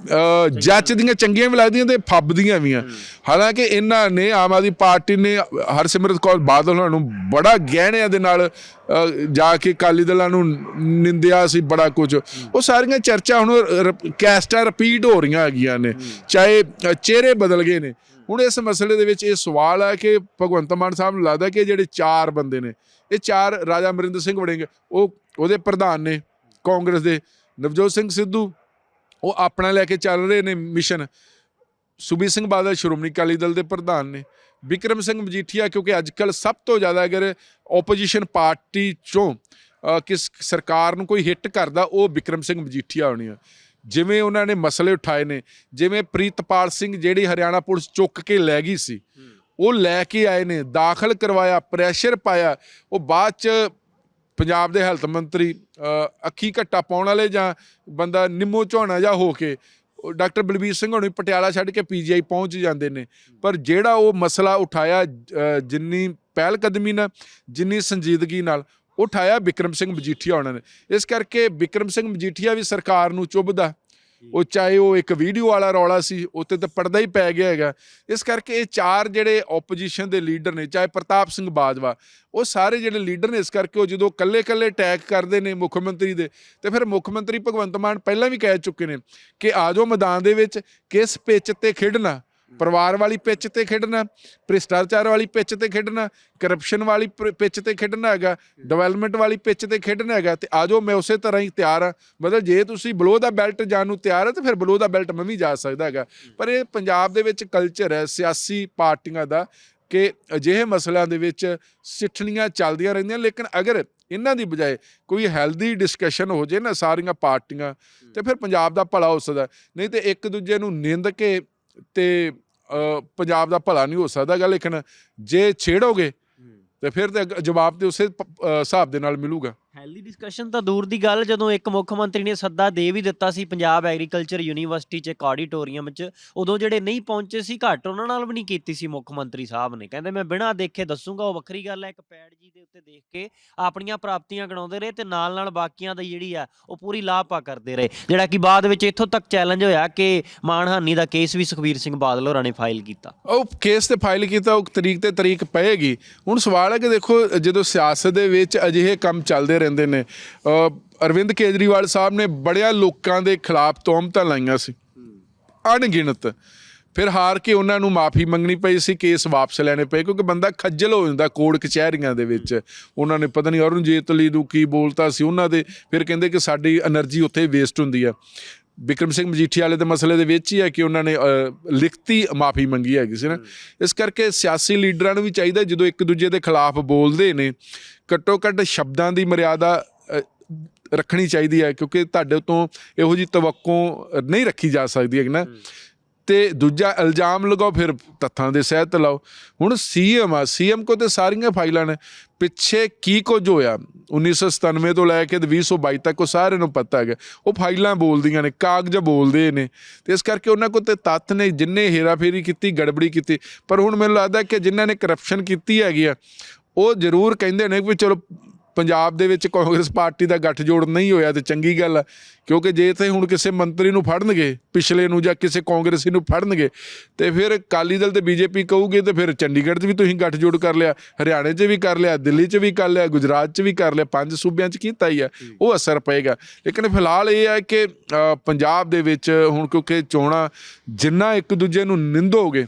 ਅ, ਜੱਚਦੀਆਂ ਚੰਗੀਆਂ ਵੀ ਲੱਗਦੀਆਂ ਤੇ ਫੱਬਦੀਆਂ ਵੀ ਆ। ਹਾਲਾਂਕਿ ਇਹਨਾਂ ਨੇ ਆਮ ਆਦਮੀ ਪਾਰਟੀ ਨੇ ਹਰਸਿਮਰਤ ਕੌਰ ਬਾਦਲ ਹੋਣਾ ਨੂੰ ਬੜਾ ਗਹਿਣਿਆਂ ਦੇ ਨਾਲ ਜਾ ਕੇ ਕਾਲੀ ਦਲਾਂ ਨੂੰ ਨਿੰਦਿਆ ਸੀ ਬੜਾ ਕੁਝ। ਉਹ ਸਾਰੀਆਂ ਚਰਚਾ ਹੁਣ ਰ- ਕੈਸਟਾਂ ਰਿਪੀਟ ਹੋ ਰਹੀਆਂ ਹੈਗੀਆਂ ਨੇ ਚਾਹੇ ਚਿਹਰੇ ਬਦਲ ਗਏ ਨੇ। ਹੁਣ ਇਸ ਮਸਲੇ ਦੇ ਵਿੱਚ ਇਹ ਸਵਾਲ ਹੈ ਕਿ ਭਗਵੰਤ ਮਾਨ ਸਾਹਿਬ ਨੂੰ ਲੱਗਦਾ ਕਿ ਜਿਹੜੇ ਚਾਰ ਬੰਦੇ ਨੇ ਇਹ ਚਾਰ ਰਾਜਾ ਅਮਰਿੰਦਰ ਸਿੰਘ ਵੜਿੰਗ ਉਹ ਉਹਦੇ ਪ੍ਰਧਾਨ ਨੇ ਕਾਂਗਰਸ ਦੇ ਨਵਜੋਤ ਸਿੰਘ ਸਿੱਧੂ ਉਹ ਆਪਣਾ ਲੈ ਕੇ ਚੱਲ ਰਹੇ ਨੇ ਮਿਸ਼ਨ। ਸੁਬੀਰ ਸਿੰਘ ਬਾਦਲ, ਸ਼੍ਰੋਮਣੀ ਅਕਾਲੀ ਦਲ ਦੇ ਪ੍ਰਧਾਨ ਨੇ। ਵਿਕਰਮ ਸਿੰਘ ਮਜੀਠੀਆ, ਕਿਉਂਕਿ ਅੱਜ ਕੱਲ ਸਭ ਤੋਂ ਜ਼ਿਆਦਾ ਅਗਰ ਆਪੋਜੀਸ਼ਨ ਪਾਰਟੀ ਚੋਂ ਕਿਸ ਸਰਕਾਰ ਨੂੰ ਕੋਈ ਹਿੱਟ ਕਰਦਾ, ਉਹ ਵਿਕਰਮ ਸਿੰਘ ਮਜੀਠੀਆ ਹੋਣੀ ਆ। ਜਿਵੇਂ ਉਹਨਾਂ ਨੇ ਮਸਲੇ ਉਠਾਏ ਨੇ, ਜਿਵੇਂ ਪ੍ਰੀਤਪਾਲ ਸਿੰਘ ਜਿਹੜੀ ਹਰਿਆਣਾ ਪੁਲਿਸ ਚੁੱਕ ਕੇ ਲੈ ਗਈ ਸੀ, ਉਹ ਲੈ ਕੇ ਆਏ ਨੇ, ਦਾਖਲ ਕਰਵਾਇਆ ਪ੍ਰੈਸ਼ਰ ਪਾਇਆ, ਉਹ ਬਾਅਦ ਚ ਪੰਜਾਬ ਦੇ ਹੈਲਥ ਮੰਤਰੀ ਅੱਖੀ ਘੱਟਾ ਪਾਉਣ ਵਾਲੇ ਜਾਂ ਬੰਦਾ ਨਿੰਮੋ ਝੋਣਾ ਜਾ ਹੋ ਕੇ ਡਾਕਟਰ ਬਲਬੀਰ ਸਿੰਘ ਹੋਣੀ ਪਟਿਆਲਾ ਛੱਡ ਕੇ ਪੀਜੀਆਈ ਪਹੁੰਚ ਜਾਂਦੇ ਨੇ। ਪਰ ਜਿਹੜਾ ਉਹ ਮਸਲਾ ਉਠਾਇਆ ਜਿੰਨੀ ਪਹਿਲ ਕਦਮੀ ਨਾਲ, ਜਿੰਨੀ ਸੰਜੀਦਗੀ ਨਾਲ, ਉਠਾਇਆ ਵਿਕਰਮ ਸਿੰਘ ਮਜੀਠੀਆ ਉਹਨਾਂ ਨੇ। ਇਸ ਕਰਕੇ ਵਿਕਰਮ ਸਿੰਘ ਮਜੀਠੀਆ ਵੀ ਸਰਕਾਰ ਨੂੰ ਚੁੱਭਦਾ। ਉਹ ਚਾਹੇ ਉਹ ਇੱਕ ਵੀਡੀਓ ਵਾਲਾ ਰੌਲਾ ਸੀ ਉੱਤੇ ਤਾਂ ਪਰਦਾ ਹੀ ਪੈ ਗਿਆ ਹੈਗਾ। ਇਸ ਕਰਕੇ ਇਹ ਚਾਰ ਜਿਹੜੇ ਆਪੋਜੀਸ਼ਨ ਦੇ ਲੀਡਰ ਨੇ ਚਾਹੇ ਪ੍ਰਤਾਪ ਸਿੰਘ ਬਾਜਵਾ ਉਹ ਸਾਰੇ ਜਿਹੜੇ ਲੀਡਰ ਨੇ ਇਸ ਕਰਕੇ ਉਹ ਜਦੋਂ ਕੱਲੇ-ਕੱਲੇ ਅਟੈਕ ਕਰਦੇ ਨੇ ਮੁੱਖ ਮੰਤਰੀ ਦੇ ਤੇ ਫਿਰ ਮੁੱਖ ਮੰਤਰੀ ਭਗਵੰਤ ਮਾਨ ਪਹਿਲਾਂ ਵੀ ਕਹਿ ਚੁੱਕੇ ਨੇ ਕਿ ਆਜੋ ਮੈਦਾਨ ਦੇ ਵਿੱਚ ਕਿਸ ਪਿੱਚ ਤੇ ਖੇਡਣਾ। ਪਰਿਵਾਰ ਵਾਲੀ ਪਿੱਚ ਤੇ ਖੇਡਣਾ, ਭ੍ਰਿਸ਼ਟਾਚਾਰ ਵਾਲੀ ਪਿੱਚ ਤੇ ਖੇਡਣਾ ਕਰਪਸ਼ਨ ਵਾਲੀ ਪ- ਪਿੱਚ ਤੇ ਖੇਡਣਾ ਹੈਗਾ ਡਿਵੈਲਪਮੈਂਟ ਵਾਲੀ ਪਿੱਚ ਤੇ ਖੇਡਣਾ ਹੈਗਾ, ਤੇ ਆਜੋ ਮੈਂ ਉਸੇ ਤਰ੍ਹਾਂ ਹੀ ਤਿਆਰ ਆ ਮਤਲਬ ਜੇ ਤੁਸੀਂ ਬਲੋ ਦਾ ਬੈਲਟ ਜਾਣ ਨੂੰ ਤਿਆਰ ਹੈ, ਤਾਂ ਫਿਰ ਬਲੋ ਦਾ ਬੈਲਟ ਮੈਂ ਵੀ ਜਾ ਸਕਦਾ ਹੈਗਾ। ਪਰ ਇਹ ਪੰਜਾਬ ਦੇ ਵਿੱਚ ਕਲਚਰ ਹੈ, ਸਿਆਸੀ ਪਾਰਟੀਆਂ ਦਾ, ਕਿ ਅਜਿਹੇ ਮਸਲਿਆਂ ਦੇ ਵਿੱਚ ਸਿੱਠਣੀਆਂ ਚੱਲਦੀਆਂ ਰਹਿੰਦੀਆਂ, ਲੇਕਿਨ ਅਗਰ ਇਹਨਾਂ ਦੀ ਬਜਾਏ ਕੋਈ ਹੈਲਦੀ ਡਿਸਕਸ਼ਨ ਹੋ ਜੇ ਨਾ ਸਾਰੀਆਂ ਪਾਰਟੀਆਂ, ਤੇ ਫਿਰ ਪੰਜਾਬ ਦਾ ਭਲਾ ਹੋ ਸਕਦਾ। ਨਹੀਂ ਤੇ ਇੱਕ ਦੂਜੇ ਨੂੰ ਨਿੰਦ ਕੇ ਤੇ ਪੰਜਾਬ ਦਾ ਭਲਾ ਨਹੀਂ ਹੋ ਸਕਦਾ ਗਾ ਲੇਕਿਨ ਜੇ ਛੇੜੋਗੇ ਤੇ ਫਿਰ ਤੇ ਜਵਾਬ ਤੇ ਉਸੇ ਹਿਸਾਬ ਦੇ ਨਾਲ ਮਿਲੂਗਾ। ਹੈਲਦੀ ਡਿਸਕਸ਼ਨ ਤਾਂ ਦੂਰ ਦੀ ਗੱਲ, ਜਦੋਂ ਇੱਕ ਮੁੱਖ ਮੰਤਰੀ ਨੇ ਸੱਦਾ ਦੇ ਵੀ ਦਿੱਤਾ ਸੀ ਪੰਜਾਬ ਐਗਰੀਕਲਚਰ ਯੂਨੀਵਰਸਿਟੀ 'ਚ ਇੱਕ ਆਡੀਟੋਰੀਅਮ 'ਚ, ਉਦੋਂ ਜਿਹੜੇ ਨਹੀਂ ਪਹੁੰਚੇ ਸੀ ਘੱਟ ਉਹਨਾਂ ਨਾਲ ਵੀ ਨਹੀਂ ਕੀਤੀ ਸੀ ਮੁੱਖ ਮੰਤਰੀ ਸਾਹਿਬ ਨੇ। ਕਹਿੰਦੇ ਮੈਂ ਬਿਨਾਂ ਦੇਖੇ ਦੱਸੂਗਾ, ਉਹ ਵੱਖਰੀ ਗੱਲ ਹੈ, ਇੱਕ ਪੈਡ ਜੀ ਦੇ ਉੱਤੇ ਦੇਖ ਕੇ ਆਪਣੀਆਂ ਪ੍ਰਾਪਤੀਆਂ ਗਣਾਉਂਦੇ ਰਹੇ ਤੇ ਨਾਲ ਨਾਲ ਬਾਕੀਆਂ ਦਾ ਜਿਹੜੀ ਆ, ਉਹ ਪੂਰੀ ਲਾਪਾ ਕਰਦੇ ਰਹੇ। ਜਿਹੜਾ ਕਿ ਬਾਅਦ ਵਿੱਚ ਇੱਥੋਂ ਤੱਕ ਚੈਲੰਜ ਹੋਇਆ ਕਿ ਮਾਨਹਾਨੀ ਦਾ ਕੇਸ ਵੀ ਸੁਖਬੀਰ ਸਿੰਘ ਬਾਦਲ ਹੋਰਾਂ ਨੇ ਫਾਈਲ ਕੀਤਾ। ਉਹ ਕੇਸ ਤੇ ਫਾਈਲ ਕੀਤਾ, ਉਹ ਤਰੀਕ ਤੇ ਤਰੀਕ ਪਏਗੀ। ਹੁਣ ਸਵਾਲ ਹੈ ਕਿ ਦੇਖੋ, ਜਦੋਂ ਸਿਆਸਤ ਦੇ ਵਿੱਚ ਅਜਿਹੇ ਕੰਮ ਚੱਲਦੇ ਰਹਿੰਦੇ ਨੇ। ਅਰਵਿੰਦ ਕੇਜਰੀਵਾਲ ਸਾਹਿਬ ਨੇ ਬੜਿਆ ਲੋਕਾਂ ਦੇ ਖਿਲਾਫ ਤੋਮਤਾਂ ਲਾਈਆਂ ਸੀ। ਅਣਗਿਣਤ। ਫਿਰ ਹਾਰ ਕੇ ਉਹਨਾਂ ਨੂੰ ਮਾਫੀ ਮੰਗਣੀ ਪਈ ਸੀ, ਕੇਸ ਵਾਪਸ ਲੈਣੇ ਪਏ, ਕਿਉਂਕਿ ਬੰਦਾ ਖੱਜਲ ਹੋ ਜਾਂਦਾ ਕੋਰਟ ਕਚਹਿਰੀਆਂ ਦੇ ਵਿੱਚ। ਉਹਨਾਂ ਨੇ ਪਤਾ ਨਹੀਂ ਅਰੁਣ ਜੇਤਲੀ ਨੂੰ ਕੀ ਬੋਲਤਾ ਸੀ, ਉਹਨਾਂ ਦੇ ਫਿਰ ਕਹਿੰਦੇ ਕਿ ਸਾਡੀ એનર્ਜੀ ਉੱਥੇ ਵੇਸਟ ਹੁੰਦੀ ਆ। ਵਿਕਰਮ ਸਿੰਘ ਮਜੀਠੀ ਵਾਲੇ ਦੇ ਮਸਲੇ ਦੇ ਵਿੱਚ ਹੀ ਹੈ ਕਿ ਉਹਨਾਂ ਨੇ ਲਿਖਤੀ ਮਾਫੀ ਮੰਗੀ ਹੈਗੀ ਸੀ ਨਾ। ਇਸ ਕਰਕੇ ਸਿਆਸੀ ਲੀਡਰਾਂ ਨੂੰ ਵੀ ਚਾਹੀਦਾ ਜਦੋਂ ਇੱਕ ਦੂਜੇ ਦੇ ਖਿਲਾਫ ਬੋਲਦੇ ਨੇ ਘੱਟੋ ਘੱਟ ਸ਼ਬਦਾਂ ਦੀ ਮਰਿਆਦਾ ਰੱਖਣੀ ਚਾਹੀਦੀ ਹੈ ਕਿਉਂਕਿ ਤੁਹਾਡੇ ਤੋਂ ਇਹੋ ਜੀ ਤਵੱਕੋ ਨਹੀਂ ਰੱਖੀ ਜਾ ਸਕਦੀ ਹੈ ਨਾ। ਤੇ ਦੂਜਾ ਇਲਜ਼ਾਮ ਲਗਾਓ, ਫਿਰ ਤੱਥਾਂ ਦੇ ਸਹਿਤ ਲਾਓ। ਹੁਣ ਸੀਐਮ ਆ, ਸੀਐਮ ਕੋ ਤੇ ਸਾਰੀਆਂ ਫਾਈਲਾਂ ਨੇ। ਪਿੱਛੇ ਕੀ ਕੁਝ ਹੋਇਆ? 1997 ਤੋਂ ਲੈ ਕੇ ਤੇ 2022 ਤੱਕ ਉਹ ਸਾਰਿਆਂ ਨੂੰ ਪਤਾ ਹੈਗਾ। ਉਹ ਫਾਈਲਾਂ ਬੋਲਦੀਆਂ ਨੇ, ਕਾਗਜ਼ ਬੋਲਦੇ ਨੇ। ਤੇ ਇਸ ਕਰਕੇ ਉਹਨਾਂ ਕੋਲ ਤੇ ਤੱਥ ਨੇ, ਜਿੰਨੇ ਹੇਰਾਫੇਰੀ ਕੀਤੀ, ਗੜਬੜੀ ਕੀਤੀ। ਪਰ ਹੁਣ ਮੈਨੂੰ ਲੱਗਦਾ ਕਿ ਜਿਨ੍ਹਾਂ ਨੇ ਕਰਪਸ਼ਨ ਕੀਤੀ ਹੈਗੀ ਆ, ਉਹ ਜ਼ਰੂਰ ਕਹਿੰਦੇ ਨੇ ਵੀ ਚਲੋ ਪੰਜਾਬ ਦੇ ਵਿੱਚ ਕਾਂਗਰਸ ਪਾਰਟੀ ਦਾ ਗੱਠਜੋੜ ਨਹੀਂ ਹੋਇਆ ਤੇ ਚੰਗੀ ਗੱਲ ਆ ਕਿਉਂਕਿ ਜੇ ਤੇ ਹੁਣ ਕਿਸੇ ਮੰਤਰੀ ਨੂੰ ਫੜਨਗੇ ਪਿਛਲੇ ਨੂੰ ਜਾਂ ਕਿਸੇ ਕਾਂਗਰਸੀ ਨੂੰ ਫੜਨਗੇ ਤੇ ਫਿਰ ਅਕਾਲੀ ਦਲ ਤੇ ਬੀਜੇਪੀ ਕਹੂਗੇ ਤੇ ਫਿਰ ਚੰਡੀਗੜ੍ਹ 'ਚ ਵੀ ਤੁਸੀਂ ਗੱਠਜੋੜ ਕਰ ਲਿਆ ਹਰਿਆਣੇ 'ਚ ਵੀ ਕਰ ਲਿਆ ਦਿੱਲੀ 'ਚ ਵੀ ਕਰ ਲਿਆ ਗੁਜਰਾਤ 'ਚ ਵੀ ਕਰ ਲਿਆ ਪੰਜ ਸੂਬਿਆਂ 'ਚ ਕੀਤਾ ਹੀ ਆ ਉਹ ਅਸਰ ਪਏਗਾ। ਲੇਕਿਨ ਫਿਲਹਾਲ ਇਹ ਹੈ ਕਿ ਪੰਜਾਬ ਦੇ ਵਿੱਚ ਹੁਣ ਕਿਉਂਕਿ ਚੋਣਾਂ ਜਿੰਨਾ ਇੱਕ ਦੂਜੇ ਨੂੰ ਨਿੰਦੋਗੇ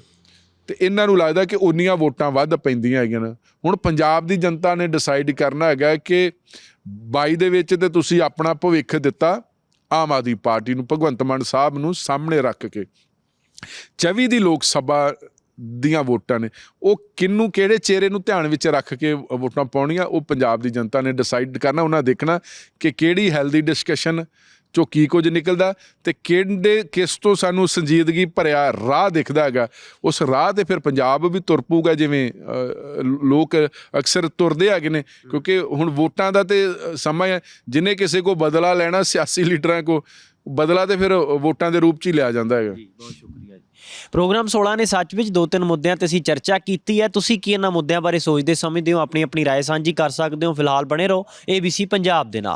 ਤੇ ਇਹਨਾਂ ਨੂੰ ਲੱਗਦਾ ਕਿ ਉਨੀਆਂ ਵੋਟਾਂ ਵੱਧ ਪੈਂਦੀਆਂ ਹੈਗੀਆਂ ਨੇ। ਹੁਣ ਪੰਜਾਬ ਦੀ ਜਨਤਾ ਨੇ ਡਿਸਾਈਡ ਕਰਨਾ ਹੈਗਾ ਕਿ 22 ਦੇ ਵਿੱਚ ਤੇ ਤੁਸੀਂ ਆਪਣਾ ਭਵਿੱਖ ਦਿੱਤਾ ਆਮ ਆਦਮੀ ਪਾਰਟੀ ਨੂੰ, ਭਗਵੰਤ ਮਾਨ ਸਾਹਿਬ ਨੂੰ ਸਾਹਮਣੇ ਰੱਖ ਕੇ। 24 ਦੀ ਲੋਕ ਸਭਾ ਦੀਆਂ ਵੋਟਾਂ ਨੇ। ਉਹ ਕਿੰਨੂੰ ਕਿਹੜੇ ਚਿਹਰੇ ਨੂੰ ਧਿਆਨ ਵਿੱਚ ਰੱਖ ਕੇ ਵੋਟਾਂ ਪਾਉਣੀਆਂ, ਉਹ ਪੰਜਾਬ ਦੀ ਜਨਤਾ ਨੇ ਡਿਸਾਈਡ ਕਰਨਾ, ਉਹਨਾਂ ਦੇਖਣਾ ਕਿ ਕਿਹੜੀ ਹੈਲਦੀ ਡਿਸਕਸ਼ਨ ਚੋਂ ਕੀ ਕੁਝ ਨਿਕਲਦਾ ਤੇ ਕਿਹੜੇ ਕਿਸ ਤੋਂ ਸਾਨੂੰ ਸੰਜੀਦਗੀ ਭਰਿਆ ਰਾਹ ਦਿਖਦਾ ਹੈਗਾ ਉਸ ਰਾਹ ਤੇ ਫਿਰ ਪੰਜਾਬ ਵੀ ਤੁਰ ਪਊਗਾ ਜਿਵੇਂ ਅ, ਲੋਕ ਅਕਸਰ ਤੁਰਦੇ ਹੈਗੇ ਨੇ ਕਿਉਂਕਿ ਹੁਣ ਵੋਟਾਂ ਦਾ ਤੇ ਅ, ਸਮਾਂ ਹੈ ਜਿਨੇ ਕਿਸੇ ਕੋ ਬਦਲਾ ਲੈਣਾ ਸਿਆਸੀ ਲੀਡਰਾਂ ਕੋ ਬਦਲਾ ਤੇ ਫਿਰ ਵੋਟਾਂ ਦੇ ਰੂਪ ਚ ਹੀ ਲਿਆ ਜਾਂਦਾ ਹੈਗਾ ਜੀ ਬਹੁਤ ਸ਼ੁਕਰੀਆ ਜੀ ਪ੍ਰੋਗਰਾਮ 16 ਨੇ ਸੱਚ ਵਿੱਚ ਦੋ ਤਿੰਨ ਮੁੱਦਿਆਂ ਤੇ ਅਸੀਂ ਚਰਚਾ ਕੀਤੀ ਹੈ ਤੁਸੀਂ ਕੀ ਇਹਨਾਂ ਮੁੱਦਿਆਂ ਬਾਰੇ ਸੋਚਦੇ ਸਮਝਦੇ ਹੋ ਆਪਣੀ ਆਪਣੀ رائے ਸਾਂਝੀ ਕਰ ਸਕਦੇ ਹੋ ਫਿਲਹਾਲ ਬਣੇ ਰਹੋ ABC ਪੰਜਾਬ ਦੇ ਨਾਲ